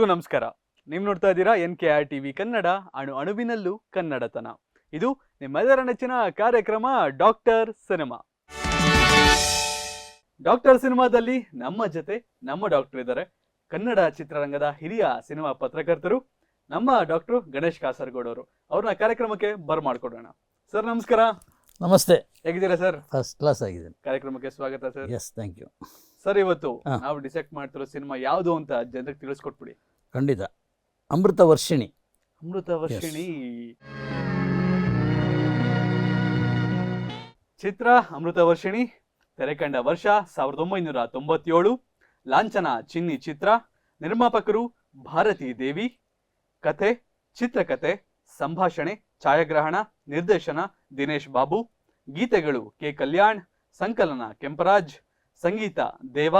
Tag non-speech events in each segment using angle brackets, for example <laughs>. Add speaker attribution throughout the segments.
Speaker 1: ಎಲ್ರಿಗೂ ನಮಸ್ಕಾರ. ನೀವು ನೋಡ್ತಾ ಇದ್ದೀರಾ N K R TV Kannada ಅಣು ಅಣುವಿನಲ್ಲೂ ಕನ್ನಡತನ. ಇದು ನಿಮ್ಮೆಲ್ಲರ ನೆಚ್ಚಿನ ಕಾರ್ಯಕ್ರಮ ಡಾಕ್ಟರ್ ಸಿನಿಮಾ. ಡಾಕ್ಟರ್ ಸಿನಿಮಾದಲ್ಲಿ ನಮ್ಮ ಜೊತೆ ನಮ್ಮ ಡಾಕ್ಟರ್ ಇದ್ದಾರೆ. ಕನ್ನಡ ಚಿತ್ರರಂಗದ ಹಿರಿಯ ಸಿನಿಮಾ ಪತ್ರಕರ್ತರು ನಮ್ಮ ಡಾಕ್ಟರ್ ಗಣೇಶ್ ಕಾಸರಗೋಡ್ ಅವರು ಅವ್ರನ್ನ ಕಾರ್ಯಕ್ರಮಕ್ಕೆ ಬರ್ಮಾಡ್ಕೊಡೋಣ ಸರ್ ನಮಸ್ಕಾರ.
Speaker 2: ನಮಸ್ತೆ.
Speaker 1: ಹೇಗಿದ್ದೀರಾ ಸರ್?
Speaker 2: ಫಸ್ಟ್ ಕ್ಲಾಸ್ ಆಗಿದ್ದೀನಿ.
Speaker 1: ಕಾರ್ಯಕ್ರಮಕ್ಕೆ ಸ್ವಾಗತ sir.
Speaker 2: Yes thank you
Speaker 1: sir ಇವತ್ತು ನಾವು ಡಿಸೆಕ್ಟ್ ಮಾಡ್ತಿರೋ ಸಿನಿಮಾ ಯಾವುದು ಅಂತ ಜನರಿಗೆ ತಿಳಿಸ್ಕೊಟ್ಬಿಡಿ.
Speaker 2: ಖಂಡಿತ. ಅಮೃತ ವರ್ಷಿಣಿ.
Speaker 1: ಅಮೃತ ವರ್ಷಿಣಿ. ಚಿತ್ರ ಅಮೃತ ವರ್ಷಿಣಿ, ತೆರೆಕಂಡ ವರ್ಷ ಸಾವಿರದ ಒಂಬೈನೂರ ತೊಂಬತ್ತೇಳು. ಲಾಂಛನ ಚಿನ್ನಿ ಚಿತ್ರ, ನಿರ್ಮಾಪಕರು ಭಾರತಿ ದೇವಿ. ಕಥೆ, ಚಿತ್ರಕಥೆ, ಸಂಭಾಷಣೆ, ಛಾಯಾಗ್ರಹಣ, ನಿರ್ದೇಶನ ದಿನೇಶ್ ಬಾಬು. ಗೀತೆಗಳು ಕೆ ಕಲ್ಯಾಣ್, ಸಂಕಲನ ಕೆಂಪರಾಜ್, ಸಂಗೀತ ದೇವ.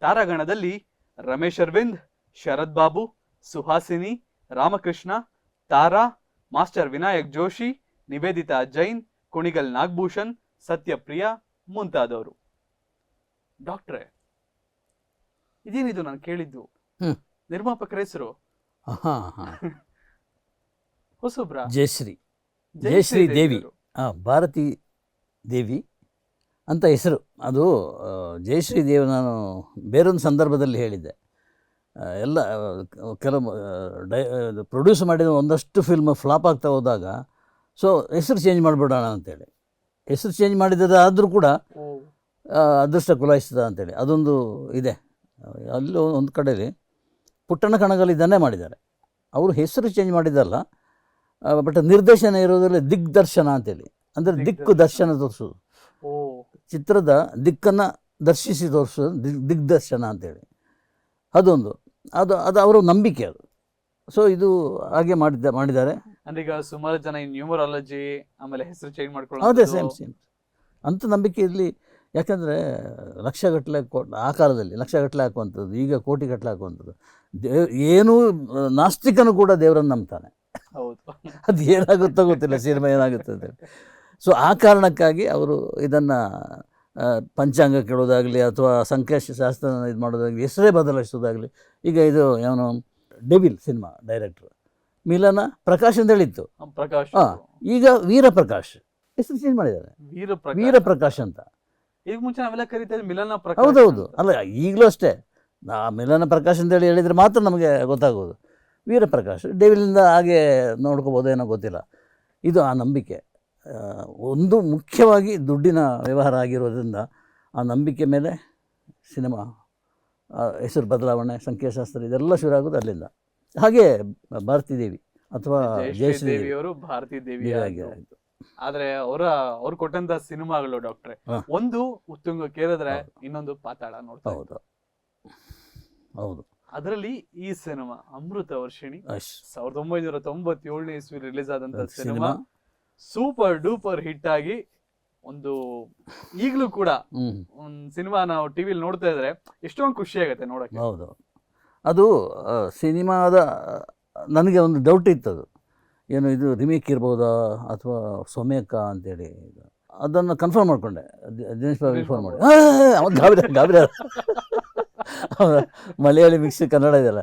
Speaker 1: ತಾರಾಗಣದಲ್ಲಿ ರಮೇಶ್ ಅರವಿಂದ್ ಶರದ್ ಬಾಬು ಸುಹಾಸಿನಿ ರಾಮಕೃಷ್ಣ ತಾರಾ ಮಾಸ್ಟರ್ ವಿನಾಯಕ್ ಜೋಶಿ ನಿವೇದಿತಾ ಜೈನ್ ಕುಣಿಗಲ್ ನಾಗಭೂಷಣ್ ಸತ್ಯಪ್ರಿಯ ಮುಂತಾದವರು. ಡಾಕ್ಟ್ರೆ ಇದೇನಿದು ನಾನು ಕೇಳಿದ್ದು. ನಿರ್ಮಾಪಕರ ಹೆಸರು? ಹೊಸಬ್ರ?
Speaker 2: ಜಯಶ್ರೀ. ಜಯಶ್ರೀ ದೇವಿ. ಭಾರತಿ ದೇವಿ ಅಂತ ಹೆಸರು. ಅದು ಜಯಶ್ರೀ ದೇವಿ ನಾನು ಬೇರೊಂದು ಸಂದರ್ಭದಲ್ಲಿ ಹೇಳಿದ್ದೆ. ಎಲ್ಲ ಕೆಲವು ಡೈ ಪ್ರೊಡ್ಯೂಸ್ ಮಾಡಿದ ಒಂದಷ್ಟು ಫಿಲ್ಮ್ ಫ್ಲಾಪ್ ಆಗ್ತಾ ಹೋದಾಗ ಸೊ ಹೆಸರು ಚೇಂಜ್ ಮಾಡಿಬಿಡೋಣ ಅಂತೇಳಿ. ಹೆಸರು ಚೇಂಜ್ ಮಾಡಿದ್ದಾದರೂ ಕೂಡ ಆ, ಅದೃಷ್ಟ ಕುಲಾಯಿಸ್ತದ ಅಂತೇಳಿ. ಅದೊಂದು ಇದೆ. ಅಲ್ಲೂ ಒಂದು ಕಡೆಯಲ್ಲಿ ಪುಟ್ಟಣ ಕಣಗಲ್ಲಿ ಇದನ್ನೇ ಮಾಡಿದ್ದಾರೆ. ಅವರು ಹೆಸರು ಚೇಂಜ್ ಮಾಡಿದ್ದಲ್ಲ ಬಟ್ ನಿರ್ದೇಶನ ಇರೋದ್ರಲ್ಲಿ ದಿಗ್ದರ್ಶನ ಅಂತೇಳಿ. ಅಂದರೆ ದಿಕ್ಕು ದರ್ಶನ ತೋರಿಸೋದು. ಚಿತ್ರದ ದಿಕ್ಕನ್ನು ದರ್ಶಿಸಿ ತೋರಿಸೋದು ದಿಗ್ ದಿಗ್ದರ್ಶನ ಅಂತೇಳಿ. ಅದೊಂದು. ಅದು ಅದು ಅವರ ನಂಬಿಕೆ ಅದು. ಸೊ ಇದು ಹಾಗೆ ಮಾಡಿದ್ದ ಮಾಡಿದ್ದಾರೆ.
Speaker 1: ಅಂದ್ರೆ ಈಗ ಸುಮಾರು ಜನ ಈ ನ್ಯೂಮರಾಲಜಿ ಆಮೇಲೆ ಹೆಸರು ಚೇಂಜ್
Speaker 2: ಅದೇ
Speaker 1: ಮಾಡ್ಕೊಳ್ಳೋದು
Speaker 2: ಸೇಮ್ ಸೇಮ್ ಅಂಥ ನಂಬಿಕೆ ಇರಲಿ. ಯಾಕಂದರೆ ಲಕ್ಷಗಟ್ಟಲೆ ಕೋ ಆ ಕಾಲದಲ್ಲಿ ಲಕ್ಷಗಟ್ಟಲೆ ಹಾಕುವಂಥದ್ದು ಈಗ ಕೋಟಿಗಟ್ಟಲೆ ಹಾಕುವಂಥದ್ದು. ದೇವ್ ಏನೂ ನಾಸ್ತಿಕನು ಕೂಡ ದೇವರನ್ನು ನಂಬ್ತಾನೆ.
Speaker 1: ಹೌದು. <laughs>
Speaker 2: ಅದು ಏನಾಗುತ್ತೋ ಗೊತ್ತಿಲ್ಲ ಸಿನಿಮಾ ಏನಾಗುತ್ತೆ ಅಂತೇಳಿ ಸೊ ಆ ಕಾರಣಕ್ಕಾಗಿ ಅವರು ಇದನ್ನು ಪಂಚಾಂಗ ಕೇಳೋದಾಗಲಿ ಅಥವಾ ಸಂಖ್ಯಾಶ ಶಾಸ್ತ್ರ ಇದು ಮಾಡೋದಾಗಲಿ ಹೆಸರೇ ಬದಲಾಯಿಸೋದಾಗಲಿ ಈಗ ಇದು ಅವನು ಡೆವಿಲ್ ಸಿನಿಮಾ ಡೈರೆಕ್ಟ್ರು. ಮಿಲನ ಪ್ರಕಾಶ್ ಅಂತ ಹೇಳಿತ್ತು
Speaker 1: ಪ್ರಕಾಶ್
Speaker 2: ಹಾ. ಈಗ ವೀರಪ್ರಕಾಶ್. ಹೆಸರು ಚೇಂಜ್ ಮಾಡಿದ್ದಾರೆ.
Speaker 1: ವೀರ ಪ್ರಕಾಶ್
Speaker 2: ವೀರಪ್ರಕಾಶ್ ಅಂತ.
Speaker 1: ಈಗ ಮುಂಚೆ ನಾವೆಲ್ಲ ಕರಿತಾ ಮಿಲನ ಪ್ರಕಾಶ್
Speaker 2: ಹೌದೌದು. ಅಲ್ಲ ಈಗಲೂ ಅಷ್ಟೇ. ನಾ ಮಿಲನ ಪ್ರಕಾಶ್ ಅಂತೇಳಿ ಹೇಳಿದರೆ ಮಾತ್ರ ನಮಗೆ ಗೊತ್ತಾಗೋದು. ವೀರಪ್ರಕಾಶ್ ಡೆವಿಲಿಂದ ಹಾಗೆ ನೋಡ್ಕೋಬೋದು ಏನೋ ಗೊತ್ತಿಲ್ಲ. ಇದು ಆ ನಂಬಿಕೆ. ಒಂದು ಮುಖ್ಯವಾಗಿ ದುಡ್ಡಿನ ವ್ಯವಹಾರ ಆಗಿರೋದ್ರಿಂದ ಆ ನಂಬಿಕೆ ಮೇಲೆ ಸಿನಿಮಾ ಹೆಸರು ಬದಲಾವಣೆ ಸಂಖ್ಯಾಶಾಸ್ತ್ರ ಇದೆಲ್ಲ ಶುರು ಆಗೋದು ಅಲ್ಲಿಂದ. ಹಾಗೆ ಭಾರತೀ ದೇವಿ ಅಥವಾ
Speaker 1: ಜಯಶ್ರೀ
Speaker 2: ಭಾರತೀ ದೇವಿ.
Speaker 1: ದೇವಿಯವರು ಭಾರತಿ ದೇವಿ ಆದ್ರು. ಅವರ ಅವ್ರು ಕೊಟ್ಟಂತ ಸಿನಿಮಾಗಳು ಡಾಕ್ಟ್ರೆ ಒಂದು ಉತ್ತುಂಗ ಕೇಳಿದ್ರೆ
Speaker 2: ಹೌದು.
Speaker 1: ಇನ್ನೊಂದು ಪಾತಾಳ ನೋಡ್ತಾ
Speaker 2: ಹೌದು. ಹೌದು.
Speaker 1: ಅದರಲ್ಲಿ ಈ ಸಿನಿಮಾ ಅಮೃತ ವರ್ಷಿಣಿ ಸಾವಿರದ ಒಂಬೈನೂರ ತೊಂಬತ್ತೇಳನೇ ಇಸ್ವಿ ರಿಲೀಸ್ ಆದಂತ ಸಿನಿಮಾ? ಸೂಪರ್ ಡೂಪರ್ ಹಿಟ್ ಆಗಿ ಒಂದು ಈಗಲೂ ಕೂಡ ಒಂದು ಸಿನಿಮಾ ನಾವು ಟಿವಿಲಿ ನೋಡ್ತಾ ಇದ್ರೆ ಎಷ್ಟೊಂದು ಖುಷಿ ಆಗುತ್ತೆ ನೋಡಕ್ಕೆ.
Speaker 2: ಹೌದು. ಅದು ಸಿನಿಮಾದ ನನಗೆ ಒಂದು ಡೌಟ್ ಇತ್ತು ಅದು. ಏನು ಇದು ರಿಮೇಕ್ ಇರ್ಬೋದಾ ಅಥವಾ ಸೊಮೇಕ ಅಂತೇಳಿ ಇದು. ಅದನ್ನು ಕನ್ಫರ್ಮ್ ಮಾಡಿಕೊಂಡೆ. ದಿನೇಶ್ ಬಾಬು ಫೋನ್. ಮಾಡಿ. ಅವನು ಗಾಬರಿ ಗಾಬಿರ. ಮಲಯಾಳಿ ಮಿಕ್ಸ್ ಕನ್ನಡ ಇದೆಲ್ಲ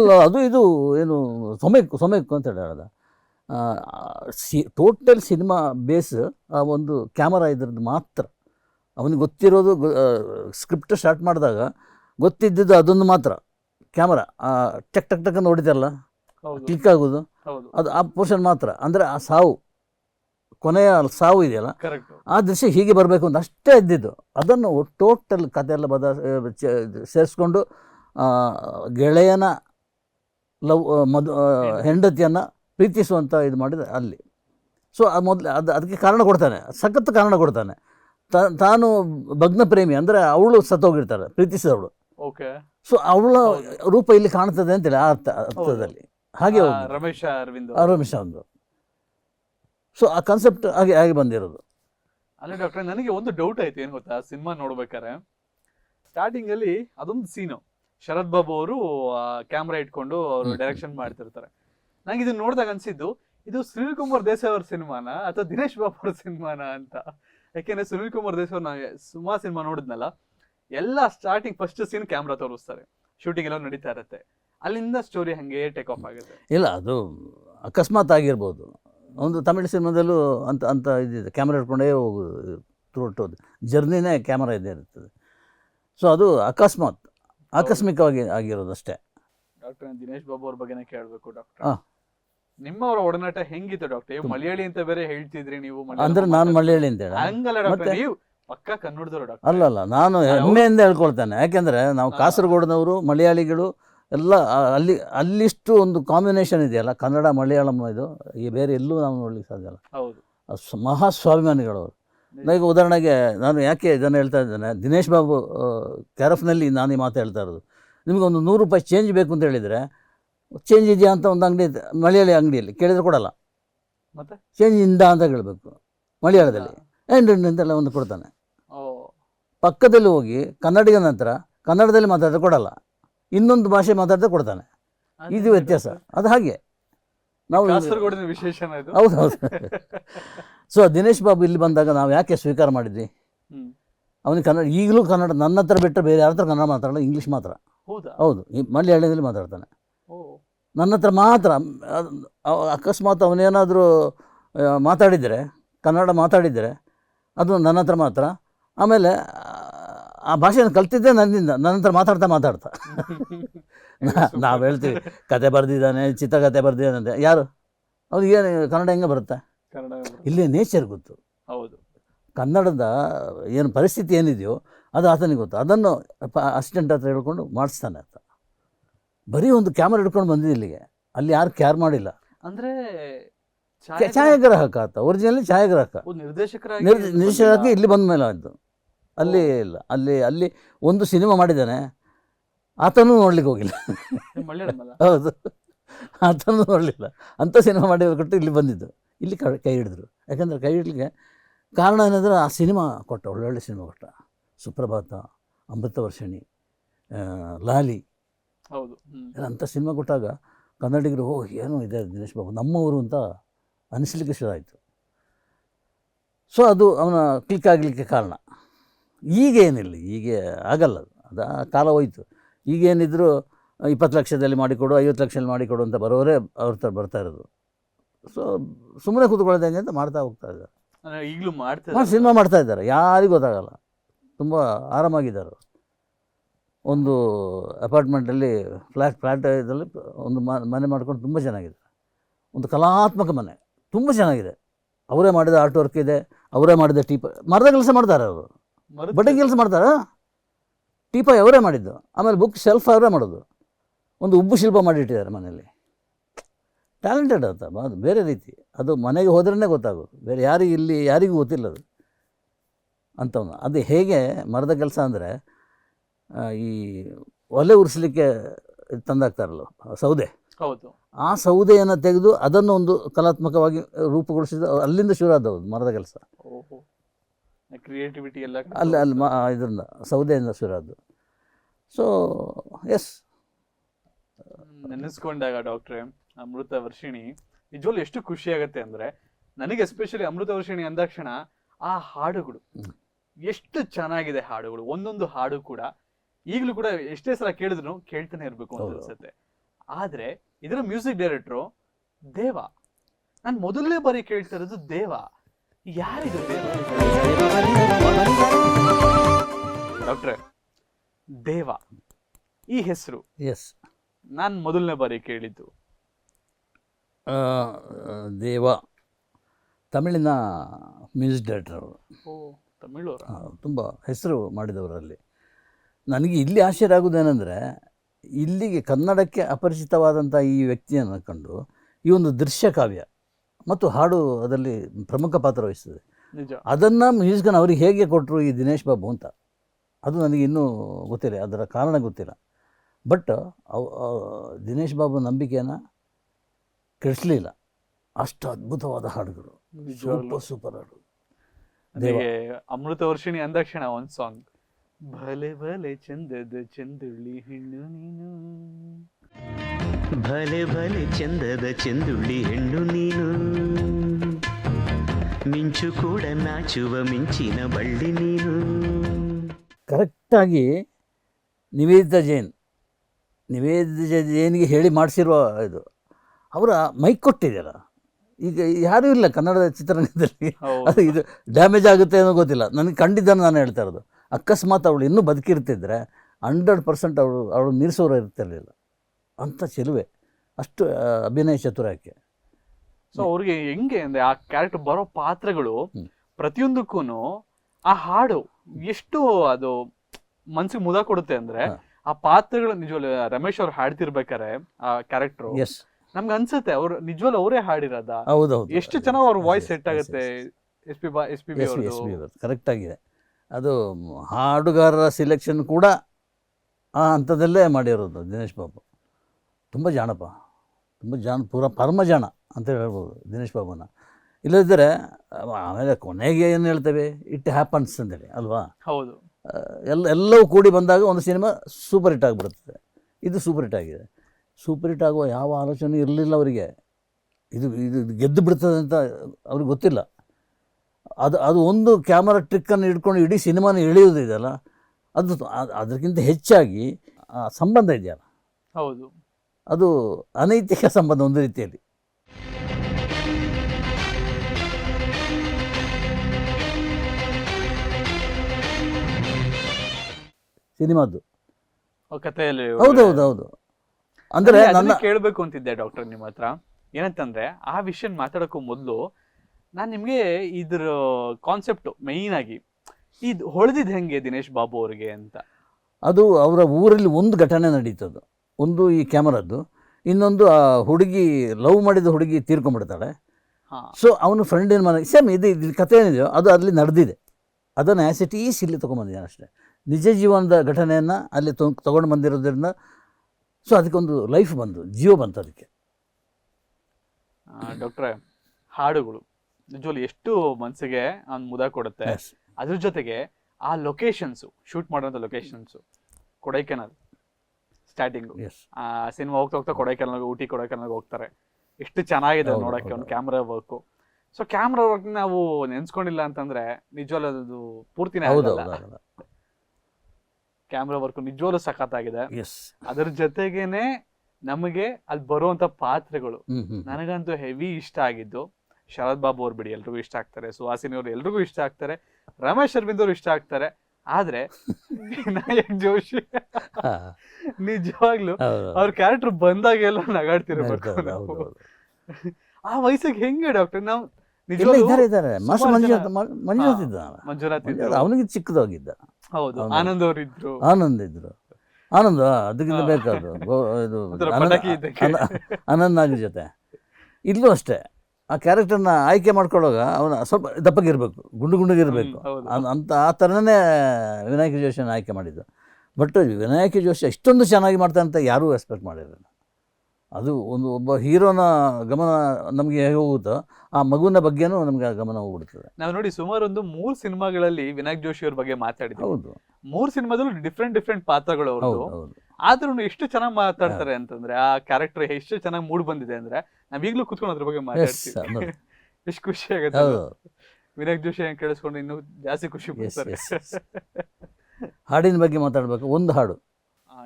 Speaker 2: ಇಲ್ಲ ಅದು ಇದು ಏನು ಸೊಮೇಕ್ ಸೊಮೇಕ್ ಅಂತ ಹೇಳಿ ಹೇಳ್ದ? ಸಿ ಟೋಟಲ್ ಸಿನಿಮಾ ಬೇಸ್ ಆ ಒಂದು ಕ್ಯಾಮರಾ ಇದ್ರದ್ದು ಮಾತ್ರ. ಅವನಿಗೆ ಗೊತ್ತಿರೋದು ಸ್ಕ್ರಿಪ್ಟ್ ಸ್ಟಾರ್ಟ್ ಮಾಡಿದಾಗ ಗೊತ್ತಿದ್ದದ್ದು ಅದೊಂದು ಮಾತ್ರ. ಕ್ಯಾಮರಾ ಟಕ್ ಟಕ್ ಟಕ್
Speaker 1: ಹೌದು.
Speaker 2: ಕ್ಲಿಕ್ ಆಗೋದು. ಅದು ಆ ಪೋರ್ಷನ್ ಮಾತ್ರ. ಅಂದರೆ ಆ ಸಾವು ಕೊನೆಯ ಸಾವು ಇದೆಯಲ್ಲ? ಆ ದೃಶ್ಯ ಹೀಗೆ ಬರಬೇಕು ಅಂತ ಅಷ್ಟೇ ಇದ್ದಿದ್ದು. ಅದನ್ನು ಟೋಟಲ್ ಕಥೆಯೆಲ್ಲ ಬದ ಸೇರಿಸ್ಕೊಂಡು ಗೆಳೆಯನ ಲವ್ ಮದು ಹೆಂಡತಿಯನ್ನು ಪ್ರೀತಿಸುವಂಥ ಇದು ಮಾಡಿದ ಅಲ್ಲಿ. ಸೊ ಅದು ಮೊದಲು ಅದು ಅದಕ್ಕೆ ಕಾರಣ ಕೊಡ್ತಾನೆ. ಸಖತ್ತು ಕಾರಣ ಕೊಡ್ತಾನೆ. ತಾನು ಭಗ್ನ ಪ್ರೇಮಿ ಅಂದರೆ ಅವಳು ಸತ್ತೋಗಿರ್ತಾರೆ ಪ್ರೀತಿಸಿದವಳು.
Speaker 1: ಓಕೆ.
Speaker 2: ಸೊ ಅವಳ ರೂಪ ಇಲ್ಲಿ ಕಾಣ್ತದೆ ಅಂತೇಳಿ ಆ ಅರ್ಥ ಅರ್ಥದಲ್ಲಿ. ಹಾಗೆ
Speaker 1: ರಮೇಶ ಅರವಿಂದ್
Speaker 2: ರಮೇಶ ಒಂದು. ಸೊ ಆ ಕಾನ್ಸೆಪ್ಟ್ ಹಾಗೆ ಹಾಗೆ ಬಂದಿರೋದು.
Speaker 1: ಅಲ್ಲ ಡಾಕ್ಟರ್ ನನಗೆ ಒಂದು ಡೌಟ್ ಆಯ್ತು ಏನ್ ಗೊತ್ತಾ? ಸಿನಿಮಾ ನೋಡ್ಬೇಕಾರೆ ಸ್ಟಾರ್ಟಿಂಗ್ ಅಲ್ಲಿ ಅದೊಂದು ಸೀನು ಶರತ್ ಬಾಬು ಅವರು ಕ್ಯಾಮ್ರಾ ಇಟ್ಕೊಂಡು ಅವರು. ಡೈರೆಕ್ಷನ್ ಮಾಡ್ತಿರ್ತಾರೆ. ನಂಗೆ ಇದನ್ನ ನೋಡಿದಾಗ ಅನ್ಸಿದ್ದು ಇದು ಸುನಿಲ್ ಕುಮಾರ್ ದೇಸಾಯಿ ಅವ್ರ ಸಿನಿಮಾನ ಅಥವಾ ದಿನೇಶ್ ಬಾಬು ಅವ್ರ ಸಿನಿಮಾನ ಅಂತ. ಯಾಕೆಂದ್ರೆ ಸುನಿಲ್ ಕುಮಾರ್ ದೇಸಾಯಿ ನಾವು ಸುಮಾರು ಸಿನಿಮಾ ನೋಡಿದ್ನಲ್ಲ ಎಲ್ಲ ಸ್ಟಾರ್ಟಿಂಗ್ ಫಸ್ಟ್ ಸೀನ್ ಕ್ಯಾಮ್ರಾ ತೋರಿಸ್ತಾರೆ. ಶೂಟಿಂಗ್ ಎಲ್ಲ ನಡೀತಾ ಇರುತ್ತೆ. ಅಲ್ಲಿಂದ ಸ್ಟೋರಿ ಹಂಗೆ ಟೇಕ್ ಆಫ್ ಆಗುತ್ತೆ.
Speaker 2: ಇಲ್ಲ ಅದು ಅಕಸ್ಮಾತ್ ಆಗಿರ್ಬೋದು. ಒಂದು ತಮಿಳು ಸಿನಿಮಾದಲ್ಲೂ ಅಂತ ಅಂತ ಇದಿದೆ ಕ್ಯಾಮ್ರಾ ಇಟ್ಕೊಂಡೇ ಹೋಗೋದು ಥ್ರೂಟೋದು ಜರ್ನಿನೇ ಕ್ಯಾಮ್ರಾ ಇದೇ ಇರ್ತದೆ. ಸೊ ಅದು ಅಕಸ್ಮಾತ್ ಆಕಸ್ಮಿಕವಾಗಿ ಆಗಿರೋದು ಅಷ್ಟೇ
Speaker 1: ಡಾಕ್ಟರ್ ದಿನೇಶ್ ಬಾಬು ಅವ್ರ ಬಗ್ಗೆನೇ ಕೇಳಬೇಕು ಡಾಕ್ಟರ್ ನಿಮ್ಮವರ ಒಡನಾಟ ಹೆಂಗಿತ್ತು ಡಾಕ್ಟರ್. ಮಲಯಾಳಿ ಅಂತ ಬೇರೆ ಹೇಳ್ತಿದ್ರಿ ನೀವು
Speaker 2: ಅಂದ್ರೆ ನಾನು. ಮಲಯಾಳಿ ಅಂತ
Speaker 1: ಹಂಗಲ್ಲ ಡಾಕ್ಟರ್
Speaker 2: ಮತ್ತೆ?
Speaker 1: ನೀವು ಪಕ್ಕ ಕನ್ನಡದವರು ಡಾಕ್ಟರ್
Speaker 2: ಅಲ್ಲಲ್ಲ ನಾನು ಹೆಮ್ಮೆಯಿಂದ ಹೇಳ್ಕೊಳ್ತೇನೆ ಯಾಕೆಂದ್ರೆ ನಾವು. ಕಾಸರಗೋಡಿನವರು ಮಲಯಾಳಿಗಳು ಎಲ್ಲ ಅಲ್ಲಿ ಅಲ್ಲಿಷ್ಟು ಒಂದು ಕಾಂಬಿನೇಷನ್ ಇದೆಯಲ್ಲ ಕನ್ನಡ ಮಲಯಾಳಂ ಇದು ಈ ಬೇರೆ ಎಲ್ಲೂ ನಾವು ನೋಡ್ಲಿಕ್ಕೆ ಸಾಧ್ಯ ಅಲ್ಲ
Speaker 1: ಹೌದು
Speaker 2: ಅದು ಸ್- ಮಹಾ ಈಗ ಉದಾಹರಣೆಗೆ ನಾನು ಯಾಕೆ ಇದನ್ನು ಹೇಳ್ತಾ ಇದ್ದೇನೆ ದಿನೇಶ್ ಬಾಬು ಕ್ಯಾರಫ್ನಲ್ಲಿ ನಾನು ಈ ಮಾತು ಹೇಳ್ತಾ ಇರೋದು ನಿಮಗೊಂದು ಒಂದು ನೂರು ರೂಪಾಯಿ ಚೇಂಜ್ ಬೇಕು ಅಂತ ಹೇಳಿದರೆ ಚೇಂಜ್ ಇದೆಯಾ ಅಂತ ಒಂದು ಅಂಗಡಿ ಇದೆ, ಮಲಯಾಳಿ ಅಂಗಡಿಯಲ್ಲಿ ಕೇಳಿದ್ರೆ ಕೊಡಲ್ಲ.
Speaker 1: ಮತ್ತೆ?
Speaker 2: ಚೇಂಜ್ ಇಂದ ಅಂತ ಕೇಳಬೇಕು ಮಲಯಾಳದಲ್ಲಿ. ಎಂಟು ಅಂತೆಲ್ಲ ಒಂದು ಕೊಡ್ತಾನೆ. ಪಕ್ಕದಲ್ಲಿ ಹೋಗಿ ಕನ್ನಡಿಗ ನಂತರ ಕನ್ನಡದಲ್ಲಿ ಮಾತಾಡಿದ್ರೆ ಕೊಡಲ್ಲ. ಇನ್ನೊಂದು ಭಾಷೆ ಮಾತಾಡಿದ್ರೆ ಕೊಡ್ತಾನೆ. ಇದು ವ್ಯತ್ಯಾಸ. ಅದು ಹಾಗೆ. ನಾವು
Speaker 1: ವಿಶೇಷ
Speaker 2: ಹೌದು ಹೌದು. ಸೊ ದಿನೇಶ್ ಬಾಬು ಇಲ್ಲಿ ಬಂದಾಗ ನಾವು ಯಾಕೆ ಸ್ವೀಕಾರ ಮಾಡಿದ್ವಿ? ಅವನಿಗೆ ಕನ್ನಡ ಈಗಲೂ ಕನ್ನಡ ನನ್ನ ಹತ್ರ ಬಿಟ್ಟರೆ ಬೇರೆ ಯಾರ ಹತ್ರ ಕನ್ನಡ ಮಾತಾಡಲ್ಲ ಇಂಗ್ಲೀಷ್ ಮಾತ್ರ.
Speaker 1: ಹೌದಾ?
Speaker 2: ಮಲಯಾಳದಲ್ಲಿ ಮಾತಾಡ್ತಾನೆ. ನನ್ನ ಹತ್ರ ಮಾತ್ರ ಅಕಸ್ಮಾತ್ ಅವನೇನಾದರೂ ಮಾತಾಡಿದರೆ ಕನ್ನಡ ಮಾತಾಡಿದರೆ ಅದು ನನ್ನ ಹತ್ರ ಮಾತ್ರ. ಆಮೇಲೆ ಆ ಭಾಷೆಯನ್ನು ಕಲ್ತಿದ್ದೆ ನನ್ನಿಂದ. ನನ್ನ ಹತ್ರ ಮಾತಾಡ್ತಾ ಮಾತಾಡ್ತಾ. <laughs> ನಾವು ಹೇಳ್ತೀವಿ ಕತೆ ಬರೆದಿದ್ದಾನೆ ಬರೆದಿದ್ದಾನೆ ಅಂತ. ಯಾರು? ಅವ್ನಿಗೇನು ಕನ್ನಡ ಹೆಂಗೆ ಬರುತ್ತೆ. ಇಲ್ಲಿ ನೇಚರ್ ಗೊತ್ತು.
Speaker 1: ಹೌದು.
Speaker 2: ಕನ್ನಡದ ಏನು ಪರಿಸ್ಥಿತಿ ಏನಿದೆಯೋ ಅದು ಆತನಿಗೆ ಗೊತ್ತು. ಅದನ್ನು ಅಸಿಸ್ಟೆಂಟ್ ಹತ್ರ ಹೇಳ್ಕೊಂಡು ಮಾಡಿಸ್ತಾನೆ ಆತ. ಬರೀ ಒಂದು ಕ್ಯಾಮ್ರಾ ಹಿಡ್ಕೊಂಡು ಬಂದಿದ್ದು ಇಲ್ಲಿಗೆ. ಅಲ್ಲಿ ಯಾರು ಕ್ಯಾರ್ ಮಾಡಿಲ್ಲ.
Speaker 1: ಅಂದ್ರೆ
Speaker 2: ಛಾಯಾ-
Speaker 1: ಛಾಯಾಗ್ರಾಹಕ-
Speaker 2: ಆತ. ಒರಿಜಿನಲ್ ಛಾಯಾಗ್ರಾಹಕ.
Speaker 1: ನಿರ್ದೇಶಕರಾಗಿ
Speaker 2: ನಿರ್ದೇಶಕ ಇಲ್ಲಿ ಬಂದ ಮೇಲೆ ಆಯಿತು. ಅಲ್ಲಿ ಇಲ್ಲ. ಅಲ್ಲಿ ಅಲ್ಲಿ ಒಂದು ಸಿನಿಮಾ ಮಾಡಿದ್ದಾನೆ. ಆತನೂ ನೋಡ್ಲಿಕ್ಕೆ ಹೋಗಿಲ್ಲ? ಹೌದು. ಆತನೂ ನೋಡಲಿಲ್ಲ. ಅಂಥ ಸಿನಿಮಾ ಮಾಡಿ ಕೊಟ್ಟು ಇಲ್ಲಿ ಬಂದಿದ್ದು. ಇಲ್ಲಿ ಕೈ ಹಿಡಿದ್ರು. ಯಾಕಂದ್ರೆ ಕೈ ಹಿಡ್ಲಿಕ್ಕೆ ಕಾರಣ ಏನಂದ್ರೆ ಆ ಸಿನಿಮಾ ಕೊಟ್ಟ ಒಳ್ಳೊಳ್ಳೆ ಸಿನಿಮಾ ಕೊಟ್ಟ. ಸುಪ್ರಭಾತ ಅಮೃತವರ್ಷಿಣಿ ವರ್ಷಣಿ ಲಾಲಿ.
Speaker 1: ಹೌದು.
Speaker 2: ಅಂಥ ಸಿನಿಮಾ ಕೊಟ್ಟಾಗ ಕನ್ನಡಿಗರು ಓ ಏನು ಇದೆ ದಿನೇಶ್ ಬಾಬು ನಮ್ಮವರು ಅಂತ ಅನಿಸ್ಲಿಕ್ಕೆ ಶುರು ಆಯಿತು. ಸೊ ಅದು ಅವನ ಕ್ಲಿಕ್ ಆಗಲಿಕ್ಕೆ ಕಾರಣ. ಈಗೇನಿಲ್ಲ ಈಗ ಆಗಲ್ಲ ಅದು. ಅದು ಆ ಕಾಲ ಹೋಯ್ತು. ಈಗೇನಿದ್ರು ಇಪ್ಪತ್ತು ಲಕ್ಷದಲ್ಲಿ ಮಾಡಿಕೊಡು ಐವತ್ತು ಲಕ್ಷದಲ್ಲಿ ಮಾಡಿಕೊಡು ಅಂತ ಬರೋರೇ ಅವ್ರ ಥರ ಬರ್ತಾ ಇರೋದು. ಸೊ ಸುಮ್ಮನೆ ಕೂತ್ಕೊಳ್ಳೋದಂಗೆ ಅಂತ ಮಾಡ್ತಾ ಹೋಗ್ತಾ ಇದ್ದಾರೆ.
Speaker 1: ಈಗಲೂ ಈಗ್ಲೂ ಮಾಡ್ತಾ
Speaker 2: ಮಾಡಿ ಸಿನಿಮಾ ಮಾಡ್ತಾ ಇದ್ದಾರೆ. ಯಾರಿಗೂ ಗೊತ್ತಾಗಲ್ಲ. ತುಂಬ ಆರಾಮಾಗಿದ್ದಾರೆ. ಒಂದು ಅಪಾರ್ಟ್ಮೆಂಟಲ್ಲಿ ಫ್ಲ್ಯಾಟ್ ಫ್ಲ್ಯಾಟ್ ಇದರಲ್ಲಿ ಒಂದು ಮನೆ ಮಾಡ್ಕೊಂಡು ತುಂಬ ಚೆನ್ನಾಗಿದೆ. ಒಂದು ಕಲಾತ್ಮಕ ಮನೆ ತುಂಬ ಚೆನ್ನಾಗಿದೆ. ಅವರೇ ಮಾಡಿದ ಆರ್ಟ್ ವರ್ಕ್ ಇದೆ ಅವರೇ ಮಾಡಿದ ಟೀಪ ಮರದ ಕೆಲಸ ಮಾಡ್ತಾರೆ ಅವರು. ಬಡ್ಡೆ ಕೆಲಸ ಮಾಡ್ತಾರೆ. ಟೀಪ ಅವರೇ ಮಾಡಿದ್ದು. ಆಮೇಲೆ ಬುಕ್ ಶೆಲ್ಫ್ ಅವರೇ ಮಾಡೋದು. ಒಂದು ಉಬ್ಬು ಶಿಲ್ಪ ಮಾಡಿಟ್ಟಿದ್ದಾರೆ ಮನೆಯಲ್ಲಿ. ಟ್ಯಾಲೆಂಟೆಡ್ ಅಂತ ಅದು ಬೇರೆ ರೀತಿ. ಅದು ಮನೆಗೆ ಹೋದ್ರೇ ಗೊತ್ತಾಗೋದು. ಬೇರೆ ಯಾರಿಗೆ ಇಲ್ಲಿ ಯಾರಿಗೂ ಗೊತ್ತಿಲ್ಲ ಅದು ಅಂತವನು. ಅದು ಹೇಗೆ ಮರದ ಕೆಲಸ ಅಂದರೆ ಈ ಒಲೆ ಉರಿಸಲಿಕ್ಕೆ ತಂದಾಗ್ತಾರಲ್ಲ ಸೌದೆ.
Speaker 1: ಹೌದು.
Speaker 2: ಆ ಸೌದೆಯನ್ನು ತೆಗೆದು ಅದನ್ನು ಒಂದು ಕಲಾತ್ಮಕವಾಗಿ ರೂಪುಗೊಳಿಸಿದ ಅಲ್ಲಿಂದ ಶುರು ಆದವು ಮರದ ಕೆಲಸ.
Speaker 1: ಓಹೋ. ಕ್ರಿಯೇಟಿವಿಟಿ ಎಲ್ಲ
Speaker 2: ಅಲ್ಲಿ ಅಲ್ಲಿ ಮಾ ಇದರಿಂದ ಸೌದೆಯಿಂದ ಶುರು ಆದ್ದು. ಸೊ ಎಸ್
Speaker 1: ನೆನೆಸ್ಕೊಂಡಾಗ ಡಾಕ್ಟ್ರೆ ಅಮೃತ ವರ್ಷಿಣಿ ನಿಜವಾಗ್ಲೂ ಎಷ್ಟು ಖುಷಿ ಆಗುತ್ತೆ ಅಂದರೆ ನನಗೆ ಎಸ್ಪೆಷಲಿ ಅಮೃತ ವರ್ಷಿಣಿ ಅಂದಾಕ್ಷಣ ಆ ಹಾಡುಗಳು ಎಷ್ಟು ಚೆನ್ನಾಗಿದೆ ಹಾಡುಗಳು ಒಂದೊಂದು ಹಾಡು ಕೂಡ ಈಗಲೂ ಕೂಡ ಎಷ್ಟೇ ಸಲ ಕೇಳಿದ್ರು ಕೇಳ್ತಾನೆ ಇರ್ಬೇಕು ಅಂತ. ಅನ್ಸುತ್ತೆ. ಆದ್ರೆ ಇದರ ಮ್ಯೂಸಿಕ್ ಡೈರೆಕ್ಟ್ರು ದೇವ. ನಾನು ಮೊದಲನೇ ಬಾರಿ ಕೇಳ್ತಾ ಇರೋದು ದೇವ. ಯಾರಿದು ದೇವ? ಡಾಕ್ಟ್ರೆ ದೇವ. ಈ ಹೆಸರು.
Speaker 2: ಎಸ್
Speaker 1: ನಾನು ಮೊದಲನೇ ಬಾರಿ ಕೇಳಿದ್ದು.
Speaker 2: ದೇವ. ತಮಿಳಿನ ಮ್ಯೂಸಿಕ್ ಡೈರೆಕ್ಟರ್ ಅವರು
Speaker 1: ಓ ತಮಿಳವರ?
Speaker 2: ತುಂಬ ಹೆಸರು ಮಾಡಿದವರಲ್ಲಿ ನನಗೆ ಇಲ್ಲಿ ಆಶ್ಚರ್ಯ ಆಗೋದೇನೆಂದರೆ ಇಲ್ಲಿಗೆ ಕನ್ನಡಕ್ಕೆ ಅಪರಿಚಿತವಾದಂಥ ಈ ವ್ಯಕ್ತಿಯನ್ನು ಕಂಡು ಈ ಒಂದು ದೃಶ್ಯ ಕಾವ್ಯ ಮತ್ತು ಹಾಡು ಅದರಲ್ಲಿ ಪ್ರಮುಖ ಪಾತ್ರ ವಹಿಸ್ತದೆ. ಅದನ್ನು ಮ್ಯೂಸಿಕನ್ನು ಅವ್ರಿಗೆ ಹೇಗೆ ಕೊಟ್ಟರು ಈ ದಿನೇಶ್ ಬಾಬು ಅಂತ ಅದು ನನಗೆ ಇನ್ನೂ ಗೊತ್ತಿಲ್ಲ ಅದರ ಕಾರಣ ಗೊತ್ತಿಲ್ಲ. ಬಟ್ ಅವ್ ದಿನೇಶ್ ಬಾಬು ನಂಬಿಕೆಯನ್ನು ಕೆಡಿಸ್ಲಿಲ್ಲ. ಅಷ್ಟು ಅದ್ಭುತವಾದ ಹಾಡುಗಳು. ಸೂಪರ್ ಸೂಪರ್ ಹಾಡು.
Speaker 1: ಅಮೃತ ವರ್ಷಿಣಿ ಅಂದಾಕ್ಷಣ ಒಂದು ಸಾಂಗ್ ಭಲೆ ಭಲೆ ಚಂದದ ಚಂದುಳ್ಳಿ ಹೆಣ್ಣು ನೀನು.
Speaker 3: ಭಲೆ ಭಲೆ ಚಂದದ ಚೆಂದುಳ್ಳಿ ಹೆಣ್ಣು ನೀನು. ಮಿಂಚು ಕೂಡ ನಾಚುವ ಮಿಂಚಿನ ಬಳ್ಳಿ ನೀನು.
Speaker 2: ಕರೆಕ್ಟಾಗಿ ನಿವೇದಿತಾ ಜೈನ್ ನಿವೇದಿತ ಜೈನಿಗೆ ಹೇಳಿ ಮಾಡಿಸಿರುವ ಇದು ಅವರ ಮೈಕ್ ಕೊಟ್ಟಿದ್ದೀರ ಈಗ ಯಾರೂ ಇಲ್ಲ ಕನ್ನಡದ ಚಿತ್ರರಂಗದಲ್ಲಿ. ಅದು ಇದು ಡ್ಯಾಮೇಜ್ ಆಗುತ್ತೆ ಅನ್ನೋ ಗೊತ್ತಿಲ್ಲ. ನನಗೆ ಕಂಡಿದ್ದನ್ನು ನಾನು ಹೇಳ್ತಾ ಇರೋದು. ಅಕಸ್ಮಾತ್ ಅವಳು ಇನ್ನೂ ಬದುಕಿರ್ತಿದ್ರೆ ಹಂಡ್ರೆಡ್ ಪರ್ಸೆಂಟ್ ಅವಳು ಅವಳು ಮೀರಿಸೋರು ಇರ್ತಿರಲಿಲ್ಲ. ಅಂಥ ಚೆಲುವೆ. ಅಷ್ಟು ಅಭಿನಯ ಚತುರಕ್ಕೆ
Speaker 1: ಸೊ ಅವ್ರಿಗೆ ಹೆಂಗೆ ಅಂದ್ರೆ ಆ ಕ್ಯಾರೆಕ್ಟರ್ ಬರೋ ಪಾತ್ರಗಳು. ಪ್ರತಿಯೊಂದಕ್ಕೂ ಆ ಹಾಡು ಎಷ್ಟು ಅದು ಮನಸ್ಸಿಗೆ ಮುದ ಕೊಡುತ್ತೆ ಅಂದ್ರೆ ಆ ಪಾತ್ರಗಳು ನಿಜವಲ್ಲ ರಮೇಶ್ ಅವ್ರು ಹಾಡ್ತಿರ್ಬೇಕಾರೆ ಆ ಕ್ಯಾರೆಕ್ಟರ್
Speaker 2: ಎಸ್
Speaker 1: ನಮ್ಗೆ ಅನ್ಸುತ್ತೆ ಅವ್ರು ನಿಜವಲ್ಲ ಅವರೇ ಹಾಡಿರೋದ?
Speaker 2: ಹೌದೌದು.
Speaker 1: ಎಷ್ಟು ಚೆನ್ನಾಗಿ ಅವ್ರ ವಾಯ್ಸ್ ಸೆಟ್ ಆಗುತ್ತೆ? ಎಸ್ ಪಿ ಬಾ ಎಸ್ ಪಿ ಬಿ
Speaker 2: ಕರೆಕ್ಟ್ ಆಗಿದೆ. ಅದು ಹಾಡುಗಾರರ ಸಿಲೆಕ್ಷನ್ ಕೂಡ ಆ ಹಂತದಲ್ಲೇ ಮಾಡಿರೋದು ದಿನೇಶ್ ಬಾಬು. ತುಂಬ ಜಾಣಪ್ಪ ತುಂಬ ಜಾಣ ಪೂರ ಪರಮ ಜಾಣ ಅಂತ ಹೇಳ್ಬೋದು ದಿನೇಶ್ ಬಾಬುನ. ಇಲ್ಲದಿದ್ದರೆ ಆಮೇಲೆ ಕೊನೆಗೆ ಏನು ಹೇಳ್ತೇವೆ? ಇಟ್ ಹ್ಯಾಪನ್ಸ್ ಅಂತೇಳಿ ಅಲ್ವಾ?
Speaker 1: ಹೌದು.
Speaker 2: ಎಲ್ಲ ಎಲ್ಲವೂ ಕೂಡಿ ಬಂದಾಗ ಒಂದು ಸಿನಿಮಾ ಸೂಪರ್ ಹಿಟ್ ಆಗಿಬಿಡುತ್ತದೆ ಇದು ಸೂಪರ್ ಹಿಟ್ ಆಗಿದೆ. ಸೂಪರ್ ಹಿಟ್ ಆಗುವ ಯಾವ ಆಲೋಚನೆ ಇರಲಿಲ್ಲ ಅವರಿಗೆ. ಇದು ಇದು ಗೆದ್ದು ಬಿಡ್ತದೆ ಅಂತ ಅವ್ರಿಗೆ ಗೊತ್ತಿಲ್ಲ. ಅದು ಅದು ಒಂದು ಕ್ಯಾಮರಾ ಟ್ರಿಕ್ಕನ್ನು ಹಿಡ್ಕೊಂಡು ಇಡೀ ಸಿನಿಮಾನ ಎಳೆಯೋದು ಇದೆಯಲ್ಲ? ಅದು ಅದಕ್ಕಿಂತ ಹೆಚ್ಚಾಗಿ ಸಂಬಂಧ ಇದೆಯಲ್ಲ?
Speaker 1: ಹೌದು.
Speaker 2: ಅದು ಅನೈತಿಕ ಸಂಬಂಧ ಒಂದು ರೀತಿಯಲ್ಲಿ. ಸಿನಿಮಾದ್ದು.
Speaker 1: ಓ ಕಥೆಯಲ್ಲಿ
Speaker 2: ಹೌದೌದು ಹೌದು ಅಂದರೆ
Speaker 1: ಅದನ್ನೇ ಕೇಳ್ಬೇಕು ಅಂತಿದ್ದೆ ಡಾಕ್ಟರ್ ನಿಮ್ಮ ಹತ್ರ ಏನಂತಂದ್ರೆ ಆ ವಿಷಯ ಮಾತಾಡೋಕ್ಕೂ ಮೊದಲು ನಾನು ನಿಮಗೆ ಇದ್ರ ಕಾನ್ಸೆಪ್ಟ್ ಮೈನ್ ಆಗಿ ಇದು ಹೊಳೆದಿದ್ದು ಹೆಂಗೆ ದಿನೇಶ್ ಬಾಬು ಅವರಿಗೆ ಅಂತ?
Speaker 2: ಅದು ಅವರ ಊರಲ್ಲಿ ಒಂದು ಘಟನೆ ನಡೀತದ್ದು. ಒಂದು ಈ ಕ್ಯಾಮರದ್ದು ಇನ್ನೊಂದು ಆ ಹುಡುಗಿ ಲವ್ ಮಾಡಿದ ಹುಡುಗಿ ತೀರ್ಕೊಂಡ್ಬಿಡ್ತಾಳೆ.
Speaker 1: ಹಾ.
Speaker 2: ಸೊ ಅವನು ಫ್ರೆಂಡಿನ ಮನೆ ಸೇಮ್ ಇದು ಇದು ಕಥೆ ಏನಿದೆಯೋ ಅದು ಅಲ್ಲಿ ನಡೆದಿದೆ. ಅದನ್ನು ಆ್ಯಸಿಟೀಸ್ ಇಲ್ಲಿ ತೊಗೊಂಬಂದಿದ್ದಾನೆ ಅಷ್ಟೇ. ನಿಜ ಜೀವನದ ಘಟನೆಯನ್ನು ಅಲ್ಲಿ ತೊಗೊಂಡು ಬಂದಿರೋದ್ರಿಂದ ಸೊ ಅದಕ್ಕೊಂದು ಲೈಫ್ ಬಂತು ಜೀವ ಬಂತು ಅದಕ್ಕೆ.
Speaker 1: ಡಾಕ್ಟ್ರೆ ಹಾಡುಗಳು. ನಿಜವಲ್ಲಿ ಎಷ್ಟು ಮನ್ಸಿಗೆ ಅವ್ನ್ ಮುದ ಕೊಡುತ್ತೆ. ಅದ್ರ ಜೊತೆಗೆ ಆ ಲೊಕೇಶನ್ಸ್ ಶೂಟ್ ಮಾಡೋಂಥ ಲೊಕೇಶನ್ಸ್ ಕೊಡೈಕೆನಲ್ ಸ್ಟಾರ್ಟಿಂಗು ಆ ಸಿನಿಮಾ ಹೋಗ್ತಾ ಹೋಗ್ತಾ ಕೊಡೈಕೆನಲ್ ಊಟಿ ಕೊಡೈಕೆನಲ್ ಹೋಗ್ತಾರೆ. ಎಷ್ಟು ಚೆನ್ನಾಗಿದೆ ನೋಡೋಕ್ಕೆ
Speaker 2: ಅವ್ನ್
Speaker 1: ಒಂದು camera work so camera work ನಾವು ನೆನ್ಸ್ಕೊಂಡಿಲ್ಲ ಅಂತಂದ್ರೆ ನಿಜವಲ್ಲ ಅದು ಪೂರ್ತಿನೇ ಕ್ಯಾಮ್ರಾ ವರ್ಕ್ ನಿಜವಾಗ್ಲೂ ಸಖತ್ತಾಗಿದೆ. ಅದ್ರ ಜೊತೆಗೇನೆ ನಮಗೆ ಅಲ್ಲಿ ಬರುವಂತ ಪಾತ್ರಗಳು ನನಗಂತೂ ಹೆವಿ ಇಷ್ಟ ಆಗಿದ್ದು. ಶರದ್ ಬಾಬು ಅವ್ರು ಬಿಡಿ ಎಲ್ರಿಗೂ ಇಷ್ಟ ಆಗ್ತಾರೆ. ಸುಹಾಸಿನಿ ಅವ್ರು ಎಲ್ರಿಗೂ ಇಷ್ಟ ಆಗ್ತಾರೆ. ರಮೇಶ್ ಅರವಿಂದ್ ಅವ್ರು ಇಷ್ಟ ಆಗ್ತಾರೆ. ಆದ್ರೆ <laughs> ವಿನಾಯಕ್ ಜೋಶಿ ನಿಜವಾಗ್ಲು ಅವ್ರ ಕ್ಯಾರೆಕ್ಟರ್ ಬಂದಾಗೆಲ್ಲ ನಗಾಡ್ತಿರ್ಬೇಕು ನಾವು. ಆ ವಯಸ್ಸಿಗೆ ಹೆಂಗೆ ಡಾಕ್ಟರ್ ನಾವು
Speaker 2: ಮಂಜುನಾಥ್ ಅವನಿಗೆ ಚಿಕ್ಕದಾಗಿದ್ದ.
Speaker 1: ಹೌದು. ಆನಂದ್ ಅವ್ರು ಇದ್ರು.
Speaker 2: ಆನಂದ್ ಇದ್ರು. ಆನಂದ ಅದಕ್ಕಿಂತ. ಬೇಕಾದ್ರು ಇದು. ಆನಂದ್ ನಾಗ್ ಜೊತೆ. ಇಲ್ಲೂ ಅಷ್ಟೇ. ಆ ಕ್ಯಾರೆಕ್ಟರ್ನ ಆಯ್ಕೆ ಮಾಡ್ಕೊಳ್ಳೋವಾಗ ಅವನು ಸ್ವಲ್ಪ ದಪ್ಪಗಿರಬೇಕು ಗುಂಡು ಗುಂಡುಗಿರಬೇಕು. ಅಂತ ಆ ಥರನೇ ವಿನಾಯಕ ಜೋಶಿಯನ್ನು ಆಯ್ಕೆ ಮಾಡಿದ್ದು. ಬಟ್ ವಿನಾಯಕ ಜೋಶಿ ಅಷ್ಟೊಂದು ಚೆನ್ನಾಗಿ ಮಾಡ್ತಾನೆ ಅಂತ ಯಾರೂ ಎಕ್ಸ್ಪೆಕ್ಟ್ ಮಾಡಿರಲಿಲ್ಲ. ಅದು ಒಂದು ಒಬ್ಬ ಹೀರೋನ ಗಮನ ನಮಗೆ ಹೇಗೆ ಹೋಗುತ್ತೋ ಆ ಮಗುವಿನ ಬಗ್ಗೆನೂ ನಮಗೆ ಆ ಗಮನ ಹೋಗ್ಬಿಡ್ತದೆ.
Speaker 1: ನಾವು ನೋಡಿ ಸುಮಾರು ಒಂದು ಮೂರು ಸಿನಿಮಾಗಳಲ್ಲಿ ವಿನಾಯಕ್ ಜೋಶಿ ಅವ್ರ ಬಗ್ಗೆ ಮಾತಾಡಿದ್ವಿ.
Speaker 2: ಹೌದು.
Speaker 1: ಮೂರು ಸಿನಿಮಾದಲ್ಲೂ ಡಿಫ್ರೆಂಟ್ ಡಿಫ್ರೆಂಟ್ ಪಾತ್ರಗಳು
Speaker 2: ಹೌದು ಹೌದು.
Speaker 1: ಆದ್ರೂ ಎಷ್ಟು ಚೆನ್ನಾಗಿ ಮಾತಾಡ್ತಾರೆ ಅಂತಂದ್ರೆ ಆ ಕ್ಯಾರೆಕ್ಟರ್ ಎಷ್ಟು ಚೆನ್ನಾಗಿ ಮೂಡ್ ಬಂದಿದೆ ಅಂದ್ರೆ ನಾವ್ ಈಗ್ಲೂ ಕುತ್ಕೊಂಡು ಅದ್ರ ಬಗ್ಗೆ ಮಾತಾಡ್ತೀವಿ. <laughs> ಎಷ್ಟು ಖುಷಿ ಆಗುತ್ತೆ ವಿನಾಯಕ್ ಜೋಶಿ ಹೆಂಗ್ ಕೇಳಿಸ್ಕೊಂಡು ಇನ್ನು ಜಾಸ್ತಿ ಖುಷಿ ಪಡ್ತಾರೆ.
Speaker 2: ಹಾಡಿನ ಬಗ್ಗೆ ಮಾತಾಡ್ಬೇಕು ಒಂದು ಹಾಡು.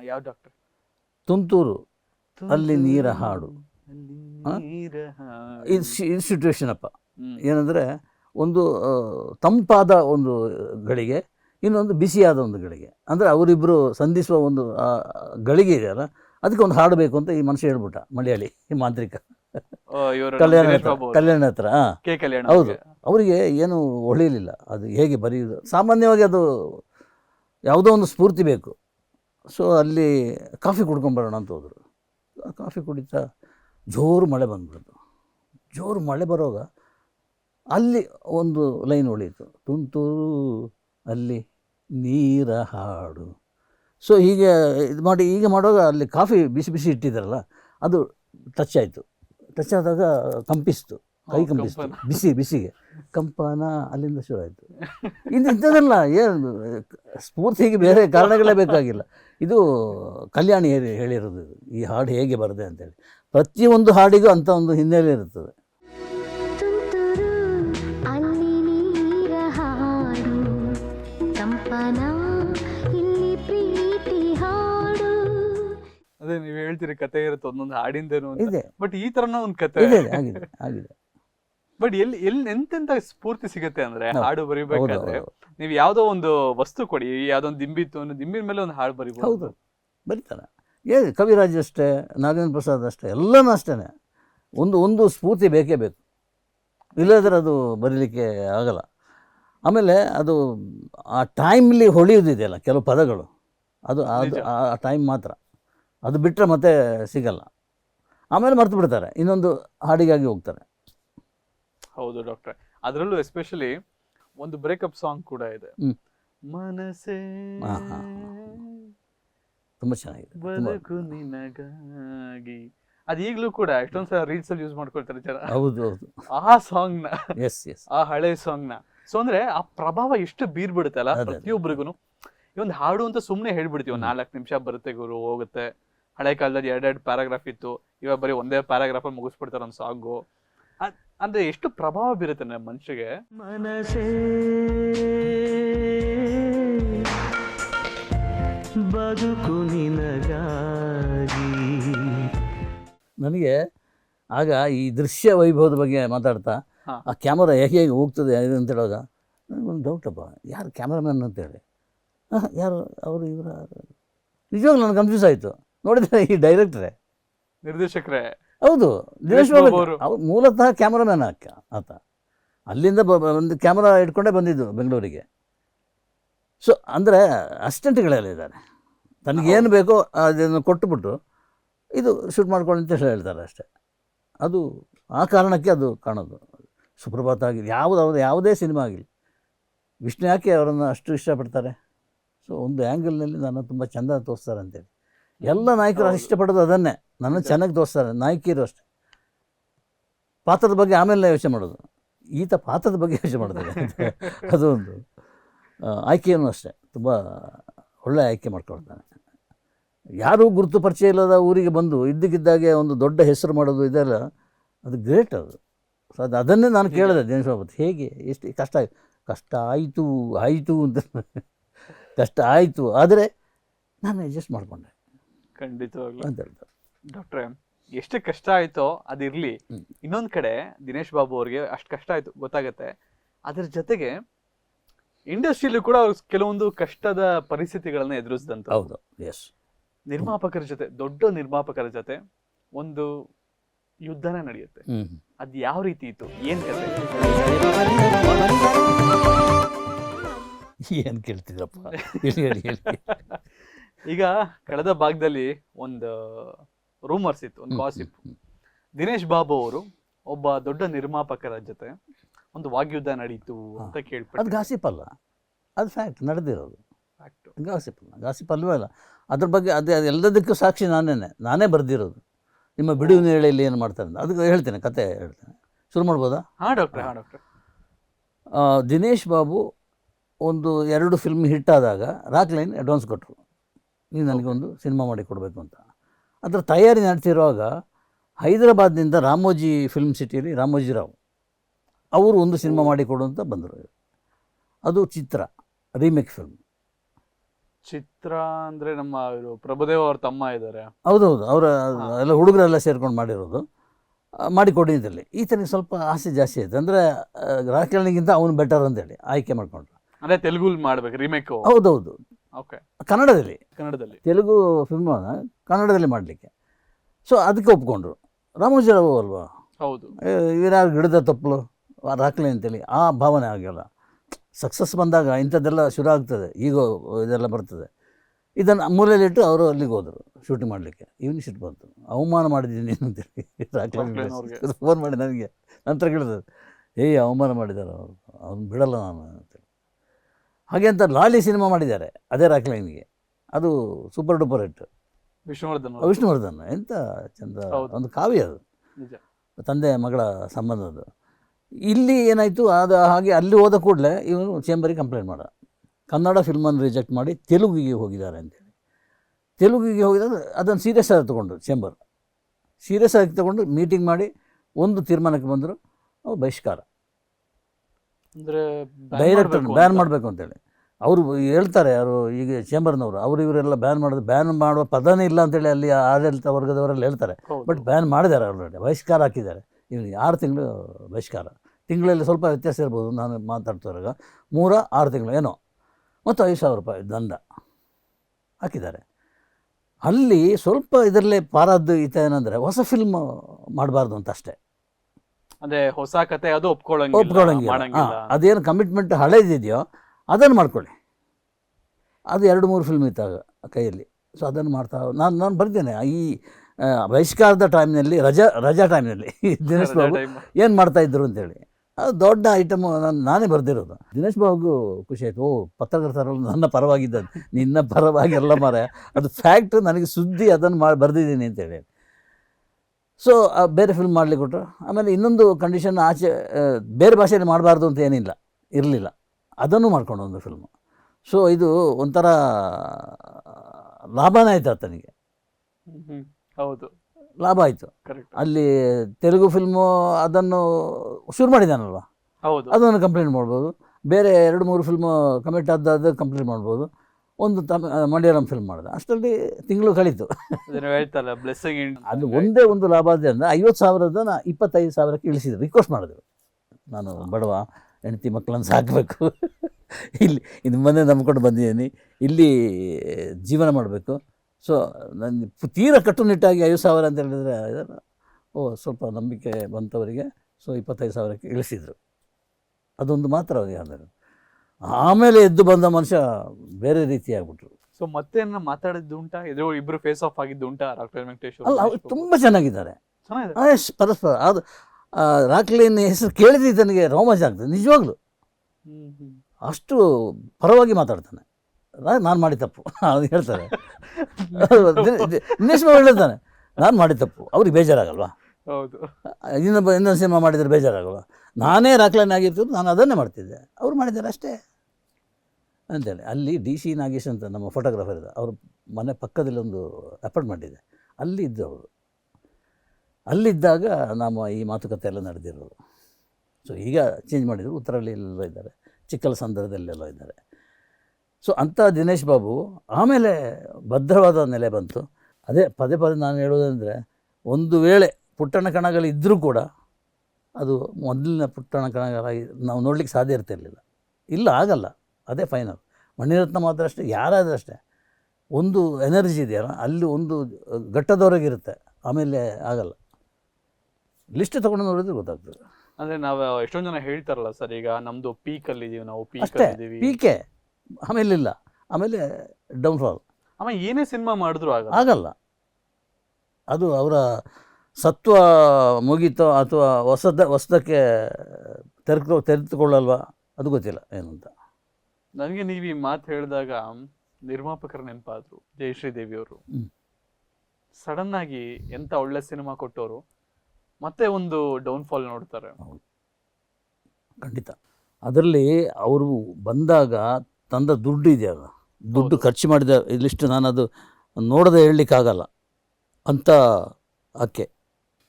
Speaker 1: ಯಾವ ಡಾಕ್ಟರ್
Speaker 2: ತುಂತೂರು ಅಲ್ಲಿ ನೀರ ಹಾಡು. ಇದು ಸಿ- ಸಿಚುವೇಶನ್ ಅಪ್ಪ. ಏನಂದರೆ ಒಂದು ತಂಪಾದ ಒಂದು ಗಳಿಗೆ ಇನ್ನೊಂದು ಬಿಸಿಯಾದ ಒಂದು ಗಳಿಗೆ. ಅಂದರೆ ಅವರಿಬ್ಬರು ಸಂಧಿಸುವ ಒಂದು ಗಳಿಗೆ ಇದೆಯಲ್ಲ ಅದಕ್ಕೆ ಒಂದು ಹಾಡು ಬೇಕು ಅಂತ ಈ ಮನುಷ್ಯ ಹೇಳ್ಬಿಟ್ಟ ಮಲಯಾಳಿ ಈ ಮಾಂತ್ರಿಕ. ಕಲ್ಯಾಣ ಹತ್ರ ಕಲ್ಯಾಣ ಹತ್ರ ಹಾಂ ಹೌದು.
Speaker 1: ಅವರಿಗೆ.
Speaker 2: ಏನು ಹೊಳಿಲಿಲ್ಲ. ಅದು ಹೇಗೆ ಬರೆಯುವುದು? ಸಾಮಾನ್ಯವಾಗಿ ಅದು ಯಾವುದೋ ಒಂದು ಸ್ಫೂರ್ತಿ ಬೇಕು. ಸೊ ಅಲ್ಲಿ ಕಾಫಿ ಕುಡ್ಕೊಂಬರೋಣ ಅಂತ ಹೋದರು. ಕಾಫಿ ಕುಡಿತಾ ಜೋರು ಮಳೆ ಬಂದ್ಬಿಡ್ತು. ಜೋರು ಮಳೆ ಬರೋವಾಗ ಅಲ್ಲಿ ಒಂದು ಲೈನ್ ಉಳೀತು ತುಂತುರು ಅಲ್ಲಿ ನೀರ ಹಾಡು ಸೊ ಹೀಗೆ ಇದು ಮಾಡಿ ಹೀಗೆ ಮಾಡುವಾಗ ಅಲ್ಲಿ ಕಾಫಿ ಬಿಸಿ ಬಿಸಿ ಇಟ್ಟಿದ್ದಾರಲ್ಲ ಅದು ಟಚ್ ಆಯಿತು. ಟಚ್ ಆದಾಗ ಕಂಪಿಸ್ತು ಕೈ ಕಂಪಿಸ್ತು ಬಿಸಿ ಬಿಸಿಗೆ. ಕಂಪನ ಅಲ್ಲಿಂದ ಶುರು ಆಯಿತು. ಇದು ಇದ್ದದಲ್ಲ ಏನು ಸ್ಫೂರ್ತಿಗೆ ಬೇರೆ ಕಾರಣಗಳೇ ಬೇಕಾಗಿಲ್ಲ. ಇದು ಕಲ್ಯಾಣಿ ಹೇಳಿ ಹೇಳಿರೋದು ಈ ಹಾಡು ಹೇಗೆ ಬರದೆ ಅಂತೇಳಿ. ಪ್ರತಿಯೊಂದು ಹಾಡಿಗೂ ಅಂಥ ಒಂದು ಹಿನ್ನೆಲೆ ಇರುತ್ತದೆ.
Speaker 4: ಕಂಪನ ನೀವು
Speaker 1: ಅದೇ ಹೇಳ್ತೀರಿ ಕತೆ ಇರುತ್ತೆ ಒಂದೊಂದು ಹಾಡಿಂದೇನು
Speaker 2: ಇದೆ.
Speaker 1: ಬಟ್ ಈ ತರನ ಒಂದ್ ಕತೆ.
Speaker 2: ಇದೆ ಇದೆ, ಆಗಿದೆ ಆಗಿದೆ.
Speaker 1: ಬಟ್ ಎಲ್ಲಿ ಎಲ್ಲಿ ಎಂತೆಂತ ಸ್ಫೂರ್ತಿ ಸಿಗುತ್ತೆ ಅಂದ್ರೆ
Speaker 2: ಹೌದು.
Speaker 1: ಹಾಡು
Speaker 2: ಹೌದು
Speaker 1: ಬರಿಬೇಕಾದ್ರೆ
Speaker 2: ಹೌದು.
Speaker 1: ನೀವು ಯಾವ್ದೋ ಒಂದು ವಸ್ತು ಕೊಡಿ ಯಾವ್ದೊಂದು ದಿಂಬಿತ್ತು ಅನ್ನೋ ದಿಂಬಿನ ಮೇಲೆ ಒಂದು ಹಾಡು ಬರಿಬಹುದು
Speaker 2: ಹೌದು ಬರೀತಾರೆ. ಏ ಕವಿರಾಜ್ ಅಷ್ಟೇ ನಾಗೇಂದ್ರ ಪ್ರಸಾದ್ ಅಷ್ಟೇ ಎಲ್ಲನೂ ಅಷ್ಟೇ ಒಂದು ಒಂದು ಸ್ಫೂರ್ತಿ ಬೇಕೇ ಬೇಕು. ಇಲ್ಲದ್ರೆ ಅದು ಬರೀಲಿಕ್ಕೆ ಆಗಲ್ಲ. ಆಮೇಲೆ ಅದು ಆ ಟೈಮ್ಲಿ ಹೊಳೆಯೋದಿದೆಯಲ್ಲ ಕೆಲವು ಪದಗಳು. ಅದು ಅದು
Speaker 1: ನಿಜ.
Speaker 2: ಆ ಟೈಮ್ ಮಾತ್ರ. ಅದು ಬಿಟ್ಟರೆ ಮತ್ತೆ ಸಿಗಲ್ಲ. ಆಮೇಲೆ ಮರ್ತು ಬಿಡ್ತಾರೆ. ಇನ್ನೊಂದು ಹಾಡಿಗಾಗಿ ಹೋಗ್ತಾರೆ.
Speaker 1: ಹೌದು ಡಾಕ್ಟ್ರೆ. ಅದರಲ್ಲೂ ಎಸ್ಪೆಷಲಿ ಒಂದು ಬ್ರೇಕಪ್ ಸಾಂಗ್ ಕೂಡ ಇದೆ.
Speaker 2: ಹ್ಮ್.
Speaker 1: ತುಂಬಾ
Speaker 2: ಹಾ, ಹಾ, ತುಂಬ ಚೆನ್ನಾಗಿದೆ. ತುಂಬ
Speaker 1: ಬದುಕು ನಿನಗಾಗಿ. ಅದು ಈಗ್ಲೂ ಕೂಡ ಎಷ್ಟೊಂದ್ ಸಲ ರೀಲ್ಸ್ ಅಲ್ಲಿ ಯೂಸ್ ಮಾಡ್ಕೊಳ್ತಾರೆ ಜನ.
Speaker 2: ಹೌದು ಹೌದು.
Speaker 1: ಆ ಸಾಂಗ್ನ
Speaker 2: ಎಸ್ ಎಸ್
Speaker 1: ಆ ಹಳೆ ಸಾಂಗ್ನ ಸೊ ಅಂದ್ರೆ ಆ ಪ್ರಭಾವ ಎಷ್ಟು ಬೀರ್
Speaker 2: ಬಿಡುತ್ತೆ ಅಲ್ಲ
Speaker 1: ಪ್ರತಿಯೊಬ್ಬರಿಗೂ ಈ ಒಂದು ಹಾಡು ಅಂತ ಸುಮ್ನೆ ಹೇಳ್ಬಿಡ್ತೀವಿ. ಒಂದ್. ನಾಲ್ಕು ನಿಮಿಷ ಬರುತ್ತೆ ಗುರು ಹೋಗುತ್ತೆ. ಹಳೆ ಕಾಲದಲ್ಲಿ ಎರಡೆರಡು ಪ್ಯಾರಾಗ್ರಾಫ್ ಇತ್ತು. ಇವಾಗ ಬರೀ ಒಂದೇ ಪ್ಯಾರಾಗ್ರಾಫ್ ಅಲ್ಲಿ ಮುಗಿಸ್ಬಿಡ್ತಾರೆ ಒಂದು ಸಾಂಗು ಅಂದ್ರೆ ಎಷ್ಟು ಪ್ರಭಾವ ಬೀರುತ್ತೆ ನಮ್ಮ ಮನುಷ್ಯಗೆ.
Speaker 3: ಮನಸೇ ಬದುಕು ನಿನಗಾಗಿ.
Speaker 2: ನನಗೆ ಆಗ ಈ ದೃಶ್ಯ ವೈಭವದ ಬಗ್ಗೆ ಮಾತಾಡ್ತಾ ಆ ಕ್ಯಾಮರಾ ಹೇಗೆ ಹೇಗೆ ಹೋಗ್ತದೆ ಅಂತ ಹೇಳುವಾಗ ನನಗೊಂದು ಡೌಟಪ್ಪ ಯಾರು ಕ್ಯಾಮ್ರಾಮನ್ ಅಂತೇಳಿ ಹಾಂ ಯಾರು ಅವರು ಇವರ ನಿಜವಾಗ್ಲೂ ನನಗೆ ಕನ್ಫ್ಯೂಸ್ ಆಯಿತು. ನೋಡಿದ್ರೆ ಈ ಡೈರೆಕ್ಟ್ರೇ
Speaker 1: ನಿರ್ದೇಶಕರೇ.
Speaker 2: ಹೌದು ದಿನೇಶ್
Speaker 1: ಬಾಬು ಅವರು.
Speaker 2: ಮೂಲತಃ ಕ್ಯಾಮ್ರಾಮ್ಯಾನ್ ಅಕ್ಕ ಆತ. ಅಲ್ಲಿಂದ ಒಂದು ಕ್ಯಾಮ್ರಾ ಇಟ್ಕೊಂಡೇ ಬಂದಿದ್ದು ಬೆಂಗಳೂರಿಗೆ. ಸೊ ಅಂದರೆ ಅಸಿಸ್ಟೆಂಟ್ಗಳೆಲ್ಲಿದ್ದಾರೆ ತನಗೇನು ಬೇಕೋ ಅದನ್ನು ಕೊಟ್ಟುಬಿಟ್ಟು ಇದು ಶೂಟ್ ಮಾಡ್ಕೊಳ್ಳಿ ಅಂತ ಹೇಳ್ತಾರೆ ಅಷ್ಟೇ. ಅದು ಆ ಕಾರಣಕ್ಕೆ ಅದು ಕಾಣೋದು. ಸುಪ್ರಭಾತ ಆಗಿಲ್ಲ ಯಾವುದಾದ್ರು ಯಾವುದೇ ಸಿನಿಮಾ ಆಗಲಿ ವಿಷ್ಣು ಯಾಕೆ ಅವರನ್ನು ಅಷ್ಟು ಇಷ್ಟಪಡ್ತಾರೆ? ಸೊ ಒಂದು ಆ್ಯಂಗಲ್ನಲ್ಲಿ ನಾನು ತುಂಬ ಚೆಂದ ತೋರಿಸ್ತಾರೆ ಅಂತೇಳಿ. ಎಲ್ಲ ನಾಯಕರು. ಇಷ್ಟಪಡೋದು ಅದನ್ನೇ. ನನ್ನ ಚೆನ್ನಾಗಿ ತೋರಿಸ್ತಾರೆ ನಾಯಕಿಯರು ಅಷ್ಟೇ. ಪಾತ್ರದ ಬಗ್ಗೆ ಆಮೇಲೆ ಯೋಚನೆ ಮಾಡೋದು. ಈತ ಪಾತ್ರದ ಬಗ್ಗೆ ಯೋಚನೆ ಮಾಡ್ತಾರೆ <laughs> ಅದು ಒಂದು ಆಯ್ಕೆಯನ್ನು ಅಷ್ಟೆ. ಅಷ್ಟೇ ತುಂಬ ಒಳ್ಳೆ ಆಯ್ಕೆ ಮಾಡ್ಕೊಳ್ತಾನೆ. ಯಾರೂ ಗುರುತು ಪರಿಚಯ ಇಲ್ಲದ ಊರಿಗೆ ಬಂದು ಇದ್ದಕ್ಕಿದ್ದಾಗೆ ಒಂದು ದೊಡ್ಡ ಹೆಸರು ಮಾಡೋದು ಇದೆಲ್ಲ ಅದು ಗ್ರೇಟ್ ಅದು. ಸೊ ಅದು ಅದನ್ನೇ ನಾನು ಕೇಳಿದೆ ದಿನೇಶ್ ಬಾಬತ್ ಹೇಗೆ? ಎಷ್ಟು ಕಷ್ಟ ಆಯ್ತು? ಕಷ್ಟ ಆಯಿತು ಆಯಿತು ಅಂತ. ಕಷ್ಟ ಆಯಿತು. ಆದರೆ ನಾನು ಅಡ್ಜಸ್ಟ್ ಮಾಡಿಕೊಂಡೆ.
Speaker 1: ಖಂಡಿತವಾಗ್ಲು.
Speaker 2: ಅಂತ ಹೇಳ್ತಾರೆ
Speaker 1: ಡಾಕ್ಟ್ರೆ ಎಷ್ಟು ಕಷ್ಟ ಆಯ್ತೋ ಅದಿರ್ಲಿ. ಇನ್ನೊಂದ್ ಕಡೆ ದಿನೇಶ್ ಬಾಬು ಅವ್ರಿಗೆ ಅಷ್ಟು ಕಷ್ಟ ಆಯ್ತು ಗೊತ್ತಾಗತ್ತೆ. ಅದ್ರ ಜೊತೆಗೆ ಇಂಡಸ್ಟ್ರಿಯಲ್ಲೂ ಕೂಡ ಅವ್ರು ಕೆಲವೊಂದು ಕಷ್ಟದ ಪರಿಸ್ಥಿತಿಗಳನ್ನ ಎದುರಿಸಿದಂತ
Speaker 2: ಹೌದು ಎಸ್
Speaker 1: ನಿರ್ಮಾಪಕರ ಜೊತೆ ದೊಡ್ಡ ನಿರ್ಮಾಪಕರ ಜೊತೆ ಒಂದು ಯುದ್ಧನೇ ನಡೆಯುತ್ತೆ. ಅದು ಯಾವ ರೀತಿ ಇತ್ತು ಏನ್ ಕತೆ?
Speaker 2: ಏನ್ ಕೇಳ್ತಿದ್ರಪ್ಪ?
Speaker 1: ಈಗ ಕಳೆದ ಭಾಗದಲ್ಲಿ ಒಂದು ರೂಮರ್ಸ್ ಇತ್ತು ಒಂದು ಕಾಸಿಪ್ ದಿನೇಶ್ ಬಾಬು ಅವರು ಒಬ್ಬ ದೊಡ್ಡ ನಿರ್ಮಾಪಕರ ಜೊತೆ ಒಂದು ವಾಗ್ಯುದ್ಧ ನಡೀತು ಅಂತ
Speaker 2: ಅದು
Speaker 1: ಕೇಳ್ಪಟ್ಟೆ
Speaker 2: ಗಾಸಿಪ್ ಅಲ್ಲ. ಅದು ಫ್ಯಾಕ್ಟ್ ನಡೆದಿರೋದು. ಗಾಸಿಪ್ ಅಲ್ಲ. ಗಾಸಿಪ್ ಅಲ್ವೇ ಅಲ್ಲ. ಅದ್ರ ಬಗ್ಗೆ ಅದೇ ಅದು ಎಲ್ಲದಕ್ಕೂ ಸಾಕ್ಷಿ ನಾನೇನೆ. ನಾನೇ ಬರೆದಿರೋದು. ನಿಮ್ಮ ಬಿಡುವು ನೇಳೆಯಲ್ಲಿ ಏನು ಮಾಡ್ತಾರೆ ಅದಕ್ಕೆ ಹೇಳ್ತೇನೆ ಕತೆ ಹೇಳ್ತೇನೆ. ಶುರು ಮಾಡ್ಬೋದಾ?
Speaker 1: ಹಾ ಡಾಕ್ಟ್ರೆ ಹಾ ಡಾಕ್ಟ್ರೆ
Speaker 2: ದಿನೇಶ್ ಬಾಬು ಒಂದು ಎರಡು ಫಿಲ್ಮ್ ಹಿಟ್ ಆದಾಗ ರಾಕ್ ಲೈನ್ ಅಡ್ವಾನ್ಸ್ ಕೊಟ್ಟರು. ನೀವು ನನಗೊಂದು ಸಿನಿಮಾ ಮಾಡಿ ಕೊಡಬೇಕು ಅಂತ. ಅದರ ತಯಾರಿ ನಡೆಸಿರುವಾಗ ಹೈದರಾಬಾದ್ನಿಂದ ರಾಮೋಜಿ ಫಿಲ್ಮ್ ಸಿಟಿಯಲ್ಲಿ ರಾಮೋಜಿ ರಾವ್ ಅವರು ಒಂದು ಸಿನಿಮಾ ಮಾಡಿ ಕೊಡು ಅಂತ ಬಂದರು. ಅದು ಚಿತ್ರ ರೀಮೇಕ್ ಫಿಲ್ಮ್
Speaker 1: ಚಿತ್ರ ಅಂದರೆ ನಮ್ಮ ಪ್ರಭುದೇವ ಪ್ರಭುದೇವ್ ಅವ್ರ ತಮ್ಮ ಇದ್ದಾರೆ.
Speaker 2: ಹೌದೌದು ಅವರ. ಎಲ್ಲ ಹುಡುಗರೆಲ್ಲ ಸೇರ್ಕೊಂಡು ಮಾಡಿರೋದು. ಮಾಡಿಕೊಡಿ ಅಂತೇಳಿ ಈತನಿಗೆ ಸ್ವಲ್ಪ ಆಸೆ ಜಾಸ್ತಿ ಆಯಿತು. ಅಂದರೆ ರಾಜಕಾರಣಿಗಿಂತ ಅವನು ಬೆಟರ್ ಅಂತೇಳಿ ಆಯ್ಕೆ ಮಾಡಿಕೊಂಡ್ರು.
Speaker 1: ಅಂದ್ರೆ ತೆಲುಗು ಮಾಡ್ಬೇಕು ರೀಮೇಕು
Speaker 2: ಹೌದೌದು. ಕನ್ನಡದಲ್ಲಿ.
Speaker 1: ಕನ್ನಡದಲ್ಲಿ.
Speaker 2: ತೆಲುಗು ಫಿಲ್ಮ್ ಕನ್ನಡದಲ್ಲಿ ಮಾಡಲಿಕ್ಕೆ. ಸೊ ಅದಕ್ಕೆ ಒಪ್ಕೊಂಡ್ರು. ರಾಮೋಜಿರಾವ್ ಅಲ್ವಾ?
Speaker 1: ಹೌದು.
Speaker 2: ಇವರ್ಯಾರು ಗಿಡದ ತಪ್ಪಲು ಹಾಕ್ಲಿ ಅಂತೇಳಿ ಆ ಭಾವನೆ ಆಗಿಲ್ಲ. ಸಕ್ಸಸ್ ಬಂದಾಗ ಇಂಥದ್ದೆಲ್ಲ ಶುರು ಆಗ್ತದೆ. ಈಗ ಇದೆಲ್ಲ ಬರ್ತದೆ. ಇದನ್ನು ಮೂಲೆಯಲ್ಲಿಟ್ಟು ಅವರು ಅಲ್ಲಿಗೆ ಹೋದರು ಶೂಟಿಂಗ್ ಮಾಡಲಿಕ್ಕೆ. ಇವನಿಗೆ ಶೂಟ್ ಬಂತು. ಅವಮಾನ ಮಾಡಿದ್ದೀನಿ ನೀನು ಅಂತೇಳಿ
Speaker 1: ರಾಕ್ಲೈನ್.
Speaker 2: ಫೋನ್ ಮಾಡಿ ನನಗೆ. ನಂತರ ಕೇಳಿದ್ರು. ಏಯ್ ಅವಮಾನ ಮಾಡಿದ್ದಾರೆ ಅವರು. ಅವ್ನು ಬಿಡಲ್ಲ ನಾನು ಹಾಗೆ ಅಂತ ಲಾಲಿ ಸಿನಿಮಾ ಮಾಡಿದ್ದಾರೆ ಅದೇ ರಾಕ್ಲೈನ್ಗೆ ಅದು super duper hit.
Speaker 1: Vishnuvardhan.
Speaker 2: Vishnuvardhan ಎಂಥ ಚಂದ ಒಂದು ಕಾವ್ಯ ಅದು. ತಂದೆ ಮಗಳ ಸಂಬಂಧ ಅದು. ಇಲ್ಲಿ ಏನಾಯಿತು ಅದು ಹಾಗೆ ಅಲ್ಲಿ ಹೋದ ಕೂಡಲೇ ಇವನು ಚೇಂಬರಿಗೆ ಕಂಪ್ಲೇಂಟ್ ಮಾಡ. ಕನ್ನಡ ಫಿಲ್ಮನ್ನು ರಿಜೆಕ್ಟ್ ಮಾಡಿ ತೆಲುಗಿಗೆ ಹೋಗಿದ್ದಾರೆ ಅಂತೇಳಿ. ತೆಲುಗಿಗೆ ಹೋಗಿದ್ದಾರೆ ಅದನ್ನು ಸೀರಿಯಸ್ ಆಗಿ ತಗೊಂಡು ಚೇಂಬರ್. ಸೀರಿಯಸ್ ಆಗಿ ತೊಗೊಂಡು ಮೀಟಿಂಗ್ ಮಾಡಿ ಒಂದು ತೀರ್ಮಾನಕ್ಕೆ ಬಂದರು ಅವು ಬಹಿಷ್ಕಾರ.
Speaker 1: ಅಂದ್ರೆ ಮಾಡ್ಬೇಕು
Speaker 2: ಬ್ಯಾನ್. ಮಾಡಬೇಕು ಅಂತೇಳಿ. ಅವರು ಹೇಳ್ತಾರೆ ಯಾರು ಈಗ ಚೇಂಬರ್ನವರು ಅವರು ಇವರೆಲ್ಲ ಬ್ಯಾನ್ ಮಾಡೋದು ಬ್ಯಾನ್ ಮಾಡುವ ಪದನೇ ಇಲ್ಲ ಅಂತೇಳಿ ಅಲ್ಲಿ ಆಡಳಿತ ವರ್ಗದವರೆಲ್ಲ ಹೇಳ್ತಾರೆ. ಬಟ್ ಬ್ಯಾನ್ ಮಾಡಿದ್ದಾರೆ ಆಲ್ರೆಡಿ ಬಹಿಷ್ಕಾರ ಹಾಕಿದ್ದಾರೆ. ಇವನಿಗೆ ಆರು ತಿಂಗಳು ಬಹಿಷ್ಕಾರ. ತಿಂಗಳಲ್ಲಿ ಸ್ವಲ್ಪ ವ್ಯತ್ಯಾಸ ಇರ್ಬೋದು ನಾನು ಮಾತಾಡ್ತಿರುವಾಗ ಮೂರ ಆರು ತಿಂಗಳು ಏನೋ. ಮತ್ತು ಐದು ಸಾವಿರ ರೂಪಾಯಿ ದಂಡ ಹಾಕಿದ್ದಾರೆ. ಅಲ್ಲಿ ಸ್ವಲ್ಪ ಇದರಲ್ಲೇ ಪಾರದ್ದು ಈತ ಏನಂದರೆ ಹೊಸ ಫಿಲ್ಮ್ ಮಾಡಬಾರ್ದು ಅಂತ ಅಷ್ಟೇ.
Speaker 1: ಅಂದ್ರೆ ಹೊಸ ಕತೆ ಅದು ಒಪ್ಕೊಳ್ಳಂಗಿಲ್ಲ
Speaker 2: ಅದೇನು ಕಮಿಟ್ಮೆಂಟ್ ಹಳೇದಿದೆಯೋ ಅದನ್ನು ಮಾಡ್ಕೊಳ್ಳಿ. ಅದು ಎರಡು ಮೂರು ಫಿಲ್ಮ್ ಇತ್ತಾಗ ಕೈಯಲ್ಲಿ. ಸೊ ಅದನ್ನು ಮಾಡ್ತಾ ನಾನು ನಾನು ಬರ್ತೇನೆ. ಈ ಬಹಿಷ್ಕಾರದ ಟೈಮ್ನಲ್ಲಿ ರಜಾ ರಜಾ ಟೈಮ್ನಲ್ಲಿ <laughs> ದಿನೇಶ್ ಬಾಬು. ಏನು ಮಾಡ್ತಾ ಇದ್ರು ಅಂತೇಳಿ. ಅದು ದೊಡ್ಡ ಐಟಮ್ ನಾನು ನಾನೇ ಬರ್ದಿರೋದು. ದಿನೇಶ್ ಬಾಬುಗೂ ಖುಷಿ ಆಯಿತು. ಓ ಪತ್ರಕರ್ತರಲ್ಲ ನನ್ನ ಪರವಾಗಿದ್ದ ನಿನ್ನ ಪರವಾಗಿ ಎಲ್ಲ ಮಾರ ಅದು ಫ್ಯಾಕ್ಟ್ ನನಗೆ ಸುದ್ದಿ ಅದನ್ನು ಮಾಡಿ ಬರೆದಿದ್ದೀನಿ ಅಂತೇಳಿ. ಸೊ ಬೇರೆ ಫಿಲ್ಮ್ ಮಾಡಲಿ ಕೊಟ್ಟರು ಆಮೇಲೆ ಇನ್ನೊಂದು ಕಂಡೀಷನ್ ಆಚೆ ಬೇರೆ ಭಾಷೆಯಲ್ಲಿ ಮಾಡಬಾರ್ದು ಅಂತ ಏನಿಲ್ಲ. ಇರಲಿಲ್ಲ. ಅದನ್ನು ಮಾಡ್ಕೊಂಡು ಒಂದು ಫಿಲ್ಮು ಸೊ ಇದು ಒಂಥರ ಲಾಭನೇ ಆಯಿತು ಆತನಿಗೆ.
Speaker 1: ಹೌದು.
Speaker 2: ಲಾಭ ಆಯಿತು.
Speaker 1: ಕರೆಕ್ಟ್
Speaker 2: ಅಲ್ಲಿ ತೆಲುಗು ಫಿಲ್ಮು ಅದನ್ನು ಶುರು ಮಾಡಿದ್ದಾನಲ್ವ
Speaker 1: ಹೌದು.
Speaker 2: ಅದನ್ನು ಕಂಪ್ಲೇಂಟ್ ಮಾಡ್ಬೋದು. ಬೇರೆ ಎರಡು ಮೂರು ಫಿಲ್ಮು ಕಮಿಟ್ ಆದ ಕಂಪ್ಲೇಂಟ್ ಮಾಡ್ಬೋದು. ಒಂದು ತಮ ಮಲಯಾಳಂ ಫಿಲ್ಮ್ ಮಾಡಿದೆ. ಅಷ್ಟರಲ್ಲಿ ತಿಂಗಳು ಕಳೀತು.
Speaker 1: ಹೇಳ್ತಲ್ಲ ಬ್ಲೆಸ್ಸಿಂಗ್
Speaker 2: ಅದು ಒಂದೇ ಒಂದು ಲಾಭ ಇದೆ ಅಂದರೆ ಐವತ್ತು ಸಾವಿರದ ನಾ ಇಪ್ಪತ್ತೈದು ಸಾವಿರಕ್ಕೆ ಇಳಿಸಿದ್ರು ರಿಕ್ವೆಸ್ಟ್ ಮಾಡಿದ್ರು. ನಾನು ಬಡವ ಹೆಂಡತಿ ಮಕ್ಕಳನ್ನು ಸಾಕಬೇಕು. ಇಲ್ಲಿ ಇನ್ನು ಮೊನ್ನೆ ನಂಬ್ಕೊಂಡು ಬಂದಿದ್ದೀನಿ. ಇಲ್ಲಿ ಜೀವನ ಮಾಡಬೇಕು. ಸೊ ನನ್ನ ತೀರ ಕಟ್ಟುನಿಟ್ಟಾಗಿ ಐವತ್ತು ಸಾವಿರ ಅಂತ ಹೇಳಿದರೆ ಓ ಸ್ವಲ್ಪ ನಂಬಿಕೆ ಬಂತವರಿಗೆ ಸೊ ಇಪ್ಪತ್ತೈದು ಸಾವಿರಕ್ಕೆ ಇಳಿಸಿದರು. ಅದೊಂದು ಮಾತ್ರ ಅವರಿಗೆ ಅಂದರೆ ಆಮೇಲೆ ಎದ್ದು ಬಂದ ಮನುಷ್ಯ ಬೇರೆ ರೀತಿ ಆಗ್ಬಿಟ್ರು.
Speaker 1: ಸೊ ಮತ್ತೆ ಮಾತಾಡಿದ್ದು ಉಂಟಾ? ಎದುರು ಇಬ್ರು ಫೇಸ್ ಆಫ್ ಆಗಿದ್ದು ಉಂಟಾ ಡಾಕ್ಟರ್ ವೆಂಕಟೇಶ್
Speaker 2: ಅಲ್ಲ ಅವ್ರು ತುಂಬ ಚೆನ್ನಾಗಿದ್ದಾರೆ. ಪರಸ್ಪರ ಅದು ರಾಕ್ಲಿನ್ ಹೆಸರು ಕೇಳಿದ್ರೆ ನನಗೆ ರೋಮಾಂಚ ಆಗ್ತದೆ ನಿಜವಾಗ್ಲೂ. ಅಷ್ಟು ಪರವಾಗಿ ಮಾತಾಡ್ತಾನೆ. ನಾನು ಮಾಡಿ ತಪ್ಪು. <laughs> ಅದು ಹೇಳ್ತಾರೆ. ದಿನೇಶ್ ಬಾಬು ಹೇಳ್ತಾನೆ ನಾನು ಮಾಡಿ ತಪ್ಪು ಅವ್ರಿಗೆ ಬೇಜಾರಾಗಲ್ವಾ?
Speaker 1: ಹೌದು.
Speaker 2: ಇನ್ನೊಬ್ಬ ಇನ್ನೊಂದು ಸಿನಿಮಾ ಮಾಡಿದರೆ ಬೇಜಾರಾಗಲ್ವಾ? ನಾನೇ ರಾಕ್ಲೈನ್ ಆಗಿರ್ತಿದ್ರು ನಾನು ಅದನ್ನೇ ಮಾಡ್ತಿದ್ದೆ. ಅವ್ರು ಮಾಡಿದ್ದಾರೆ ಅಷ್ಟೇ. ಅಂತೇಳಿ. ಅಲ್ಲಿ ಡಿ ಸಿ ನಾಗೇಶ್ ಅಂತ ನಮ್ಮ ಫೋಟೋಗ್ರಾಫರ್ ಇದೆ ಅವರು ಮನೆ ಪಕ್ಕದಲ್ಲಿ ಒಂದು ಅಪಾರ್ಟ್ಮೆಂಟ್ ಇದೆ ಅಲ್ಲಿ ಇದ್ದು ಅವರು. ಅಲ್ಲಿದ್ದಾಗ ನಮ್ಮ ಈ ಮಾತುಕತೆ ಎಲ್ಲ ನಡೆದಿರೋದು. ಸೊ ಈಗ ಚೇಂಜ್ ಮಾಡಿದರು. ಉತ್ತರಹಳ್ಳಿಯಲ್ಲೆಲ್ಲ ಇದ್ದಾರೆ. ಚಿಕ್ಕಲಸಂದ್ರದಲ್ಲೆಲ್ಲ ಇದ್ದಾರೆ. ಸೊ ಅಂಥ ದಿನೇಶ್ ಬಾಬು ಆಮೇಲೆ ಭದ್ರವಾದ ನೆಲೆ ಬಂತು. ಅದೇ ಪದೇ ಪದೇ ನಾನು ಹೇಳೋದಂದರೆ, ಒಂದು ವೇಳೆ ಪುಟ್ಟಣ ಕಣಗಳಿದ್ದರೂ ಕೂಡ ಅದು ಮೊದಲಿನ ಪುಟ್ಟಣ ಕಣಗಳಾಗಿ ನಾವು ನೋಡಲಿಕ್ಕೆ ಸಾಧ್ಯ ಇರ್ತಿರಲಿಲ್ಲ. ಇಲ್ಲ, ಆಗಲ್ಲ. ಅದೇ ಫೈನಲ್ ಮಣಿರತ್ನ ಮಾತ್ರ ಅಷ್ಟೇ ಯಾರಾದರೂ ಅಷ್ಟೇ. ಒಂದು ಎನರ್ಜಿ ಇದೆಯಲ್ಲ ಅಲ್ಲಿ ಒಂದು ಘಟ್ಟದವರೆಗಿರುತ್ತೆ ಆಮೇಲೆ ಆಗಲ್ಲ. ಲಿಸ್ಟ್ ತಗೊಂಡು ನೋಡಿದ್ರೆ ಗೊತ್ತಾಗ್ತದೆ.
Speaker 1: ಅಂದ್ರೆ ನಾವು ಎಷ್ಟೊಂದು ಜನ ಹೇಳ್ತಾರಲ್ಲ ಸರ್ ಈಗ ನಮ್ದು ಪೀಕ್ ಅಲ್ಲಿ ಇದೀವಿ ನಾವು ಪೀಕ್
Speaker 2: ಅಷ್ಟೇ
Speaker 1: ಇದೀವಿ.
Speaker 2: ಪೀಕೆ ಆಮೇಲೆ ಇಲ್ಲ ಆಮೇಲೆ ಡೌನ್ಫಾಲ್
Speaker 1: ಆಮೇಲೆ ಏನೇ ಸಿನಿಮಾ ಮಾಡಿದ್ರು ಆಗಲ್ಲ.
Speaker 2: ಆಗಲ್ಲ. ಅದು ಅವರ ಸತ್ವ ಮುಗೀತೋ ಅಥವಾ ಹೊಸದ ಹೊಸದಕ್ಕೆ ತೆರೆದು ತೆರೆದುಕೊಳ್ಳಲ್ವಾ ಅದು ಗೊತ್ತಿಲ್ಲ ಏನು ಅಂತ
Speaker 1: ನನಗೆ ನೀವು ಈ ಮಾತು ಹೇಳಿದಾಗ ನಿರ್ಮಾಪಕರ ನೆನಪಾದ್ರು ಜಯಶ್ರೀ
Speaker 2: ದೇವಿಯವರು.
Speaker 1: ಸಡನ್ ಆಗಿ ಎಂತ ಒಳ್ಳೆ ಸಿನಿಮಾ ಕೊಟ್ಟವರು ಮತ್ತೆ ಒಂದು ಡೌನ್ಫಾಲ್ ನೋಡ್ತಾರೆ.
Speaker 2: ಖಂಡಿತ. ಅದರಲ್ಲಿ ಅವರು ಬಂದಾಗ ತಂದ ದುಡ್ಡು ಇದೆಯಲ್ಲ? ದುಡ್ಡು ಖರ್ಚು ಮಾಡಿದ ಲಿಸ್ಟ್ ನಾನು ಅದು ನೋಡದೆ ಹೇಳಲಿಕ್ಕಾಗಲ್ಲ. ಅಂತ ಆಕೆ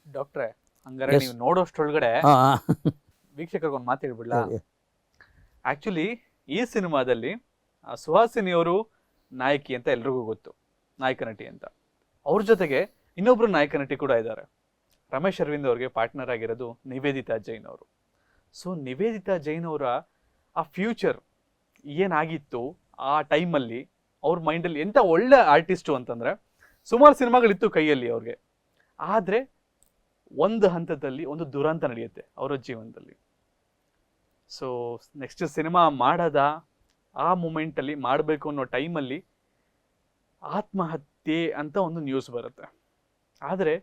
Speaker 1: ಡಾಕ್ಟ್ರೆ ಹಂಗಾರೆ. ನೀವು
Speaker 2: ನೋಡೋಷ್ಟೊಳಗಡೆ
Speaker 1: ವೀಕ್ಷಕರಿಗೆ ಒಂದು ಮಾತು ಹೇಳ್ಬಿಡ್ಲಾ? ಆಕ್ಚುಲಿ ಈ ಸಿನಿಮಾದಲ್ಲಿ, ಆ ಸುಹಾಸಿನಿ ಅವರು ನಾಯಕಿ ಅಂತ ಎಲ್ರಿಗೂ ಗೊತ್ತು, ನಾಯಕ ನಟಿ ಅಂತ. ಅವ್ರ ಜೊತೆಗೆ ಇನ್ನೊಬ್ರು ನಾಯಕ ನಟಿ ಕೂಡ ಇದ್ದಾರೆ. ರಮೇಶ್ ಅರವಿಂದ್ ಅವ್ರಿಗೆ ಪಾರ್ಟ್ನರ್ ಆಗಿರೋದು ನಿವೇದಿತಾ ಜೈನ್ ಅವರು. ಸೊ, ನಿವೇದಿತಾ ಜೈನ್ ಅವರ ಆ ಫ್ಯೂಚರ್ ಏನಾಗಿತ್ತು ಆ ಟೈಮಲ್ಲಿ ಅವ್ರ ಮೈಂಡಲ್ಲಿ ಎಂಥ ಒಳ್ಳೆ ಆರ್ಟಿಸ್ಟು ಅಂತಂದರೆ, ಸುಮಾರು ಸಿನಿಮಾಗಳಿತ್ತು ಕೈಯಲ್ಲಿ ಅವ್ರಿಗೆ. ಆದರೆ, ಒಂದು ಹಂತದಲ್ಲಿ ಒಂದು ದುರಂತ ನಡೆಯುತ್ತೆ ಅವರ ಜೀವನದಲ್ಲಿ. ಸೊ ನೆಕ್ಸ್ಟ್ ಸಿನಿಮಾ ಮಾಡದ ಆ ಮೂಮೆಂಟಲ್ಲಿ ಮಾಡಬೇಕು ಅನ್ನೋ ಟೈಮಲ್ಲಿ ಆತ್ಮಹತ್ಯೆ ಅಂತ ಒಂದು ನ್ಯೂಸ್ ಬರುತ್ತೆ. ಆದರೆ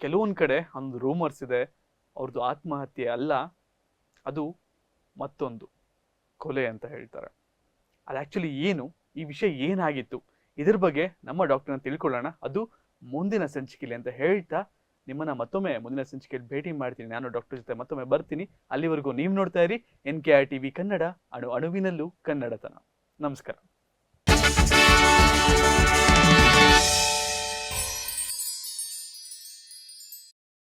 Speaker 1: ಕೆಲವೊಂದು ಕಡೆ ಒಂದು ರೂಮರ್ಸ್ ಇದೆ ಅವ್ರದ್ದು ಆತ್ಮಹತ್ಯೆ ಅಲ್ಲ, ಅದು ಮತ್ತೊಂದು ಕೊಲೆ ಅಂತ ಹೇಳ್ತಾರೆ. ಅದು ಆ್ಯಕ್ಚುಲಿ ಏನು, ಈ ವಿಷಯ ಏನಾಗಿತ್ತು, ಇದ್ರ ಬಗ್ಗೆ ನಮ್ಮ ಡಾಕ್ಟರ್ನ ತಿಳ್ಕೊಳ್ಳೋಣ. ಅದು ಮುಂದಿನ ಸಂಚಿಕೆಯಲ್ಲಿ ಅಂತ ಹೇಳ್ತಾ ನಿಮ್ಮನ್ನ ಮತ್ತೊಮ್ಮೆ ಮುಂದಿನ ಸಂಚಿಕೆಯಲ್ಲಿ ಭೇಟಿ ಮಾಡ್ತೀನಿ. ನಾನು ಡಾಕ್ಟರ್ ಜೊತೆ ಮತ್ತೊಮ್ಮೆ ಬರ್ತೀನಿ. ಅಲ್ಲಿವರೆಗೂ ನೀವು ನೋಡ್ತಾ ಇರಿ. N K R T V Kannada ಅಣು ಅಣುವಿನಲ್ಲೂ ಕನ್ನಡತನ. ನಮಸ್ಕಾರ.